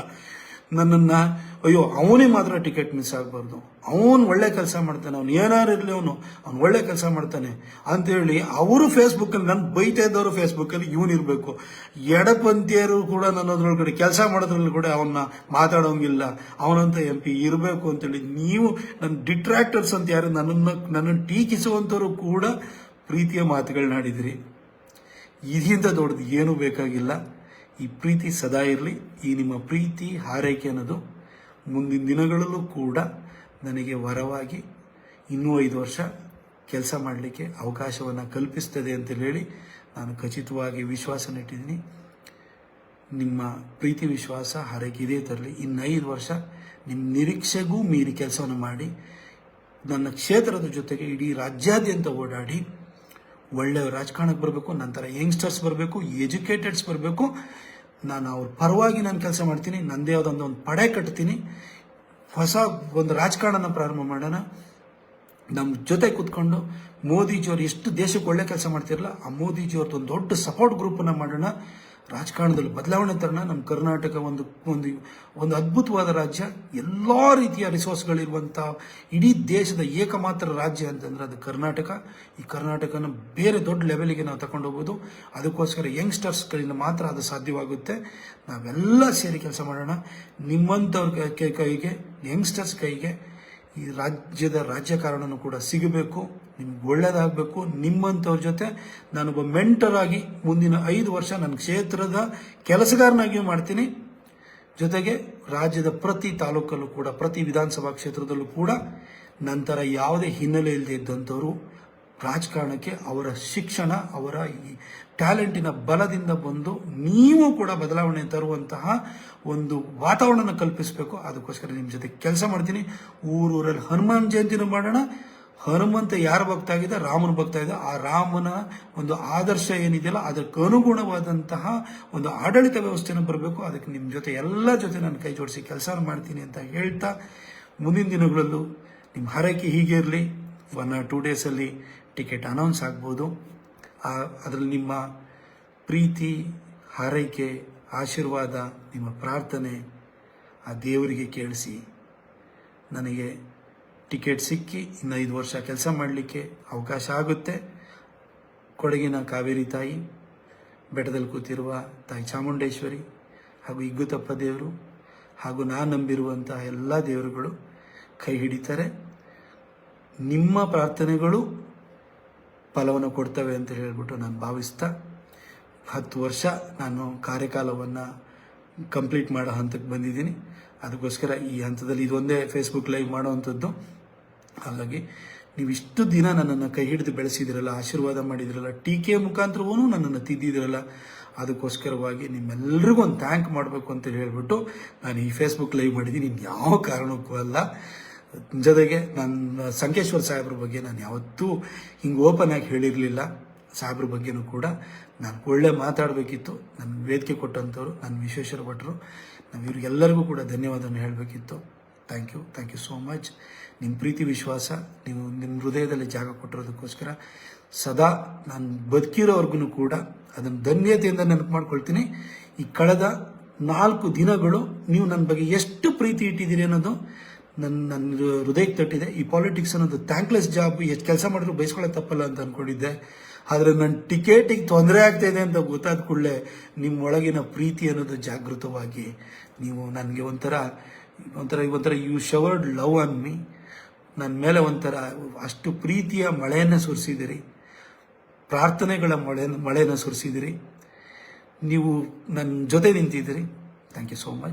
ನನ್ನನ್ನು, ಅಯ್ಯೋ ಅವನಿಗೆ ಮಾತ್ರ ಟಿಕೆಟ್ ಮಿಸ್ ಆಗಬಾರ್ದು. ಅವನು ಒಳ್ಳೆ ಕೆಲಸ ಮಾಡ್ತಾನೆ, ಅವ್ನು ಏನಾರು ಇರಲಿ ಅವನು, ಅವ್ನು ಒಳ್ಳೆ ಕೆಲಸ ಮಾಡ್ತಾನೆ ಅಂತೇಳಿ ಅವರು ಫೇಸ್ಬುಕ್ಕಲ್ಲಿ ನನ್ನ ಬೈತಾ ಇದ್ದವರು ಫೇಸ್ಬುಕ್ಕಲ್ಲಿ ಇವನು ಇರಬೇಕು. ಎಡಪಂಥೀಯರು ಕೂಡ ನನ್ನದ್ರೊಳಗಡೆ, ಕೆಲಸ ಮಾಡೋದ್ರಲ್ಲಿ ಕೂಡ ಅವನ್ನ ಮಾತಾಡೋಂಗಿಲ್ಲ. ಅವನಂತ ಎಂ ಪಿ ಇರಬೇಕು ಅಂತೇಳಿ ನೀವು ನನ್ನ ಡಿಟ್ರಾಕ್ಟರ್ಸ್ ಅಂತ ಯಾರು ನನ್ನನ್ನು ನನ್ನನ್ನು ಟೀಕಿಸುವಂಥವ್ರು ಕೂಡ ಪ್ರೀತಿಯ ಮಾತುಗಳನ್ನಾಡಿದಿರಿ ಇದರಿಂದ ದೊಡ್ಡದು ಏನೂ ಬೇಕಾಗಿಲ್ಲ. ಈ ಪ್ರೀತಿ ಸದಾ ಇರಲಿ. ಈ ನಿಮ್ಮ ಪ್ರೀತಿ, ಹಾರೈಕೆ ಅನ್ನೋದು ಮುಂದಿನ ದಿನಗಳಲ್ಲೂ ಕೂಡ ನನಗೆ ವರವಾಗಿ ಇನ್ನೂ ಐದು ವರ್ಷ ಕೆಲಸ ಮಾಡಲಿಕ್ಕೆ ಅವಕಾಶವನ್ನು ಕಲ್ಪಿಸ್ತದೆ ಅಂತ ಹೇಳಿ ನಾನು ಖಚಿತವಾಗಿ ವಿಶ್ವಾಸ ನೆಟ್ಟಿದ್ದೀನಿ ನಿಮ್ಮ ಪ್ರೀತಿ, ವಿಶ್ವಾಸ, ಹಾರೈಕೆ ಇದೇ ತರಲಿ. ಇನ್ನು ಐದು ವರ್ಷ ನಿಮ್ಮ ನಿರೀಕ್ಷೆಗೂ ಮೀರಿ ಕೆಲಸವನ್ನು ಮಾಡಿ ನನ್ನ ಕ್ಷೇತ್ರದ ಜೊತೆಗೆ ಇಡೀ ರಾಜ್ಯಾದ್ಯಂತ ಓಡಾಡಿ ಒಳ್ಳೆಯ ರಾಜಕಾರಣಕ್ಕೆ ಬರಬೇಕು, ನಂತರ ಯಂಗ್ಸ್ಟರ್ಸ್ ಬರಬೇಕು ಎಜುಕೇಟೆಡ್ಸ್ ಬರಬೇಕು. ನಾನು ಅವ್ರ ಪರವಾಗಿ ನಾನು ಕೆಲಸ ಮಾಡ್ತೀನಿ ನನ್ನದೇ ಆದೊಂದು ಒಂದು ಪಡೆ ಕಟ್ತೀನಿ. ಹೊಸ ಒಂದು ರಾಜಕಾರಣನ ಪ್ರಾರಂಭ ಮಾಡೋಣ. ನಮ್ಮ ಜೊತೆ ಕೂತ್ಕೊಂಡು ಮೋದಿಜಿಯವರು ಎಷ್ಟು ದೇಶಕ್ಕೆ ಒಳ್ಳೆ ಕೆಲಸ ಮಾಡ್ತಿರಲ್ಲ ಆ ಮೋದಿಜಿಯವ್ರದ್ದು ಒಂದು ದೊಡ್ಡ ಸಪೋರ್ಟ್ ಗ್ರೂಪನ್ನು ಮಾಡೋಣ. ರಾಜಕಾರಣದಲ್ಲಿ ಬದಲಾವಣೆ ತರೋಣ ನಮ್ಮ ಕರ್ನಾಟಕ ಒಂದು ಒಂದು ಒಂದು ಅದ್ಭುತವಾದ ರಾಜ್ಯ. ಎಲ್ಲ ರೀತಿಯ ರಿಸೋರ್ಸ್ಗಳಿರುವಂಥ ಇಡೀ ದೇಶದ ಏಕಮಾತ್ರ ರಾಜ್ಯ ಅಂತಂದ್ರೆ ಅದು ಕರ್ನಾಟಕ. ಈ ಕರ್ನಾಟಕನ ಬೇರೆ ದೊಡ್ಡ ಲೆವೆಲಿಗೆ ನಾವು ತಗೊಂಡು ಹೋಗೋದು ಅದಕ್ಕೋಸ್ಕರ ಯಂಗ್ಸ್ಟರ್ಸ್ಗಳಿಂದ ಮಾತ್ರ ಅದು ಸಾಧ್ಯವಾಗುತ್ತೆ. ನಾವೆಲ್ಲ ಸೇರಿ ಕೆಲಸ ಮಾಡೋಣ. ನಿಮ್ಮಂಥವ್ರ ಕೈಗೆ ಯಂಗ್ಸ್ಟರ್ಸ್ ಕೈಗೆ ಈ ರಾಜ್ಯದ ರಾಜಕಾರಣನೂ ಕೂಡ ಸಿಗಬೇಕು. ನಿಮ್ಗೆ ಒಳ್ಳೇದಾಗಬೇಕು, ನಿಮ್ಮಂಥವ್ರ ಜೊತೆ ನಾನೊಬ್ಬ ಮೆಂಟರ್ ಆಗಿ ಮುಂದಿನ ಐದು ವರ್ಷ ನನ್ನ ಕ್ಷೇತ್ರದ ಕೆಲಸಗಾರನಾಗಿಯೂ ಮಾಡ್ತೀನಿ. ಜೊತೆಗೆ ರಾಜ್ಯದ ಪ್ರತಿ ತಾಲೂಕಲ್ಲೂ ಕೂಡ, ಪ್ರತಿ ವಿಧಾನಸಭಾ ಕ್ಷೇತ್ರದಲ್ಲೂ ಕೂಡ ನಂತರ ಯಾವುದೇ ಹಿನ್ನೆಲೆ ಇಲ್ಲದೆ ಇದ್ದಂಥವರು ರಾಜಕಾರಣಕ್ಕೆ ಅವರ ಶಿಕ್ಷಣ, ಅವರ ಈ ಟ್ಯಾಲೆಂಟಿನ ಬಲದಿಂದ ಬಂದು ನೀವು ಕೂಡ ಬದಲಾವಣೆ ತರುವಂತಹ ಒಂದು ವಾತಾವರಣ ಕಲ್ಪಿಸಬೇಕು. ಅದಕ್ಕೋಸ್ಕರ ನಿಮ್ಮ ಜೊತೆ ಕೆಲಸ ಮಾಡ್ತೀನಿ. ಊರೂರಲ್ಲಿ ಹನುಮಾನ್ ಜಯಂತಿನೂ ಮಾಡೋಣ. ಹನುಮಂತ ಯಾರ ಭಕ್ತ ಆಗಿದೆ ರಾಮನ ಭಕ್ತ ಇದೆ ಆ ರಾಮನ ಒಂದು ಆದರ್ಶ ಏನಿದೆಯಲ್ಲ, ಅದಕ್ಕೆ ಅನುಗುಣವಾದಂತಹ ಒಂದು ಆಡಳಿತ ವ್ಯವಸ್ಥೆನ ಬರಬೇಕು. ಅದಕ್ಕೆ ನಿಮ್ಮ ಜೊತೆ ಎಲ್ಲ ಜೊತೆ ನಾನು ಕೈ ಜೋಡಿಸಿ ಕೆಲಸ ಮಾಡ್ತೀನಿ ಅಂತ ಹೇಳ್ತಾ, ಮುಂದಿನ ದಿನಗಳಲ್ಲೂ ನಿಮ್ಮ ಹರಕೆ ಹೀಗೆ ಇರಲಿ. ಒನ್ ಆರ್ ಟೂ ಡೇಸಲ್ಲಿ ಟಿಕೆಟ್ ಅನೌನ್ಸ್ ಆಗ್ಬೋದು. ಅದರಲ್ಲಿ ನಿಮ್ಮ ಪ್ರೀತಿ, ಹಾರೈಕೆ, ಆಶೀರ್ವಾದ, ನಿಮ್ಮ ಪ್ರಾರ್ಥನೆ ಆ ದೇವರಿಗೆ ಕೇಳಿಸಿ ನನಗೆ ಟಿಕೆಟ್ ಸಿಕ್ಕಿ ಇನ್ನು ಐದು ವರ್ಷ ಕೆಲಸ ಮಾಡಲಿಕ್ಕೆ ಅವಕಾಶ ಆಗುತ್ತೆ. ಕೊಡಗಿನ ಕಾವೇರಿ ತಾಯಿ, ಬೆಟ್ಟದಲ್ಲಿ ಕೂತಿರುವ ತಾಯಿ ಚಾಮುಂಡೇಶ್ವರಿ ಹಾಗೂ ಇಗ್ಗುತಪ್ಪ ದೇವರು ಹಾಗೂ ನಾನು ನಂಬಿರುವಂತಹ ಎಲ್ಲ ದೇವರುಗಳು ಕೈ ಹಿಡಿತಾರೆ. ನಿಮ್ಮ ಪ್ರಾರ್ಥನೆಗಳು ಫಲವನ್ನು ಕೊಡ್ತವೆ ಅಂತ ಹೇಳಿಬಿಟ್ಟು ನಾನು ಭಾವಿಸ್ತಾ, ಹತ್ತು ವರ್ಷ ನಾನು ಕಾರ್ಯಕಾಲವನ್ನು ಕಂಪ್ಲೀಟ್ ಮಾಡೋ ಹಂತಕ್ಕೆ ಬಂದಿದ್ದೀನಿ. ಅದಕ್ಕೋಸ್ಕರ ಈ ಹಂತದಲ್ಲಿ ಇದೊಂದೇ ಫೇಸ್ಬುಕ್ ಲೈವ್ ಮಾಡೋವಂಥದ್ದು. ಹಾಗಾಗಿ ನೀವು ಇಷ್ಟು ದಿನ ನನ್ನನ್ನು ಕೈ ಹಿಡಿದು ಬೆಳೆಸಿದಿರಲ್ಲ, ಆಶೀರ್ವಾದ ಮಾಡಿದಿರಲ್ಲ ಟೀಕೆ ಮುಖಾಂತರವೂ ನನ್ನನ್ನು ತಿದ್ದಿದಿರಲ್ಲ, ಅದಕ್ಕೋಸ್ಕರವಾಗಿ ನಿಮ್ಮೆಲ್ಲರಿಗೂ ಒಂದು ಥ್ಯಾಂಕ್ ಮಾಡಬೇಕು ಅಂತ ಹೇಳಿಬಿಟ್ಟು ನಾನು ಈ ಫೇಸ್ಬುಕ್ ಲೈವ್ ಮಾಡಿದ್ದೀನಿ. ಇನ್ನು ಯಾವ ಕಾರಣಕ್ಕೂ ಅಲ್ಲ. ಜೊತೆಗೆ ನನ್ನ ಸಂಕೇಶ್ವರ್ ಸಾಹೇಬ್ರ ಬಗ್ಗೆ ನಾನು ಯಾವತ್ತೂ ಹಿಂಗೆ ಓಪನ್ ಆಗಿ ಹೇಳಿರಲಿಲ್ಲ. ಸಾಹೇಬ್ರ ಬಗ್ಗೆನೂ ಕೂಡ ನಾನು ಒಳ್ಳೆ ಮಾತಾಡಬೇಕಿತ್ತು. ನನ್ನ ವೇದಿಕೆ ಕೊಟ್ಟಂಥವ್ರು ನನ್ನ ವಿಶ್ವೇಶ್ವರ ಭಟ್ರು, ನಾವು ಇವ್ರಿಗೆಲ್ಲರಿಗೂ ಕೂಡ ಧನ್ಯವಾದವನ್ನು ಹೇಳಬೇಕಿತ್ತು. Thank you thank you so much ನಿಮ್ಮ ಪ್ರೀತಿ, ವಿಶ್ವಾಸ, ನೀವು ನಿಮ್ಮ ಹೃದಯದಲ್ಲಿ ಜಾಗ ಕೊಟ್ಟಿರೋದಕ್ಕೋಸ್ಕರ ಸದಾ ನಾನು ಬದುಕಿರೋವರೆಗೂ ಕೂಡ ಅದನ್ನು ಧನ್ಯತೆಯಿಂದ ನೆನಪು ಮಾಡ್ಕೊಳ್ತೀನಿ. ಈ ಕಳೆದ ನಾಲ್ಕು ದಿನಗಳು ನೀವು ನನ್ನ ಬಗ್ಗೆ ಎಷ್ಟು ಪ್ರೀತಿ ಇಟ್ಟಿದ್ದೀರಿ ಅನ್ನೋದು ನನ್ನ ನನ್ನ ಹೃದಯಕ್ಕೆ ತಟ್ಟಿದೆ. ಈ ಪಾಲಿಟಿಕ್ಸ್ ಅನ್ನೋದು ಥ್ಯಾಂಕ್ಲೆಸ್ ಜಾಬ್ ಎಷ್ಟು ಕೆಲಸ ಮಾಡಿದ್ರು ಬಯಸ್ಕೊಳ್ಳೋ ತಪ್ಪಲ್ಲ ಅಂತ ಅಂದ್ಕೊಂಡಿದ್ದೆ ಆದರೆ ನನ್ನ ಟಿಕೆಟಿಗೆ ತೊಂದರೆ ಆಗ್ತಾ ಅಂತ ಗೊತ್ತಾದ ಕೂಡಲೇ ನಿಮ್ಮ ಒಳಗಿನ ಪ್ರೀತಿ ಅನ್ನೋದು ಜಾಗೃತವಾಗಿ ನೀವು ನನಗೆ ಒಂಥರ ಒಂಥರ ಒಂಥರ you showered love on me ನನ್ನ ಮೇಲೆ ಒಂಥರ ಅಷ್ಟು ಪ್ರೀತಿಯ ಮಳೆಯನ್ನು ಸುರಿಸಿದಿರಿ. ಪ್ರಾರ್ಥನೆಗಳ ಮಳೆ, ಮಳೆಯನ್ನು ಸುರಿಸಿದಿರಿ. ನೀವು ನನ್ನ ಜೊತೆ ನಿಂತಿದ್ದೀರಿ ಥ್ಯಾಂಕ್ ಯು ಸೋ ಮಚ್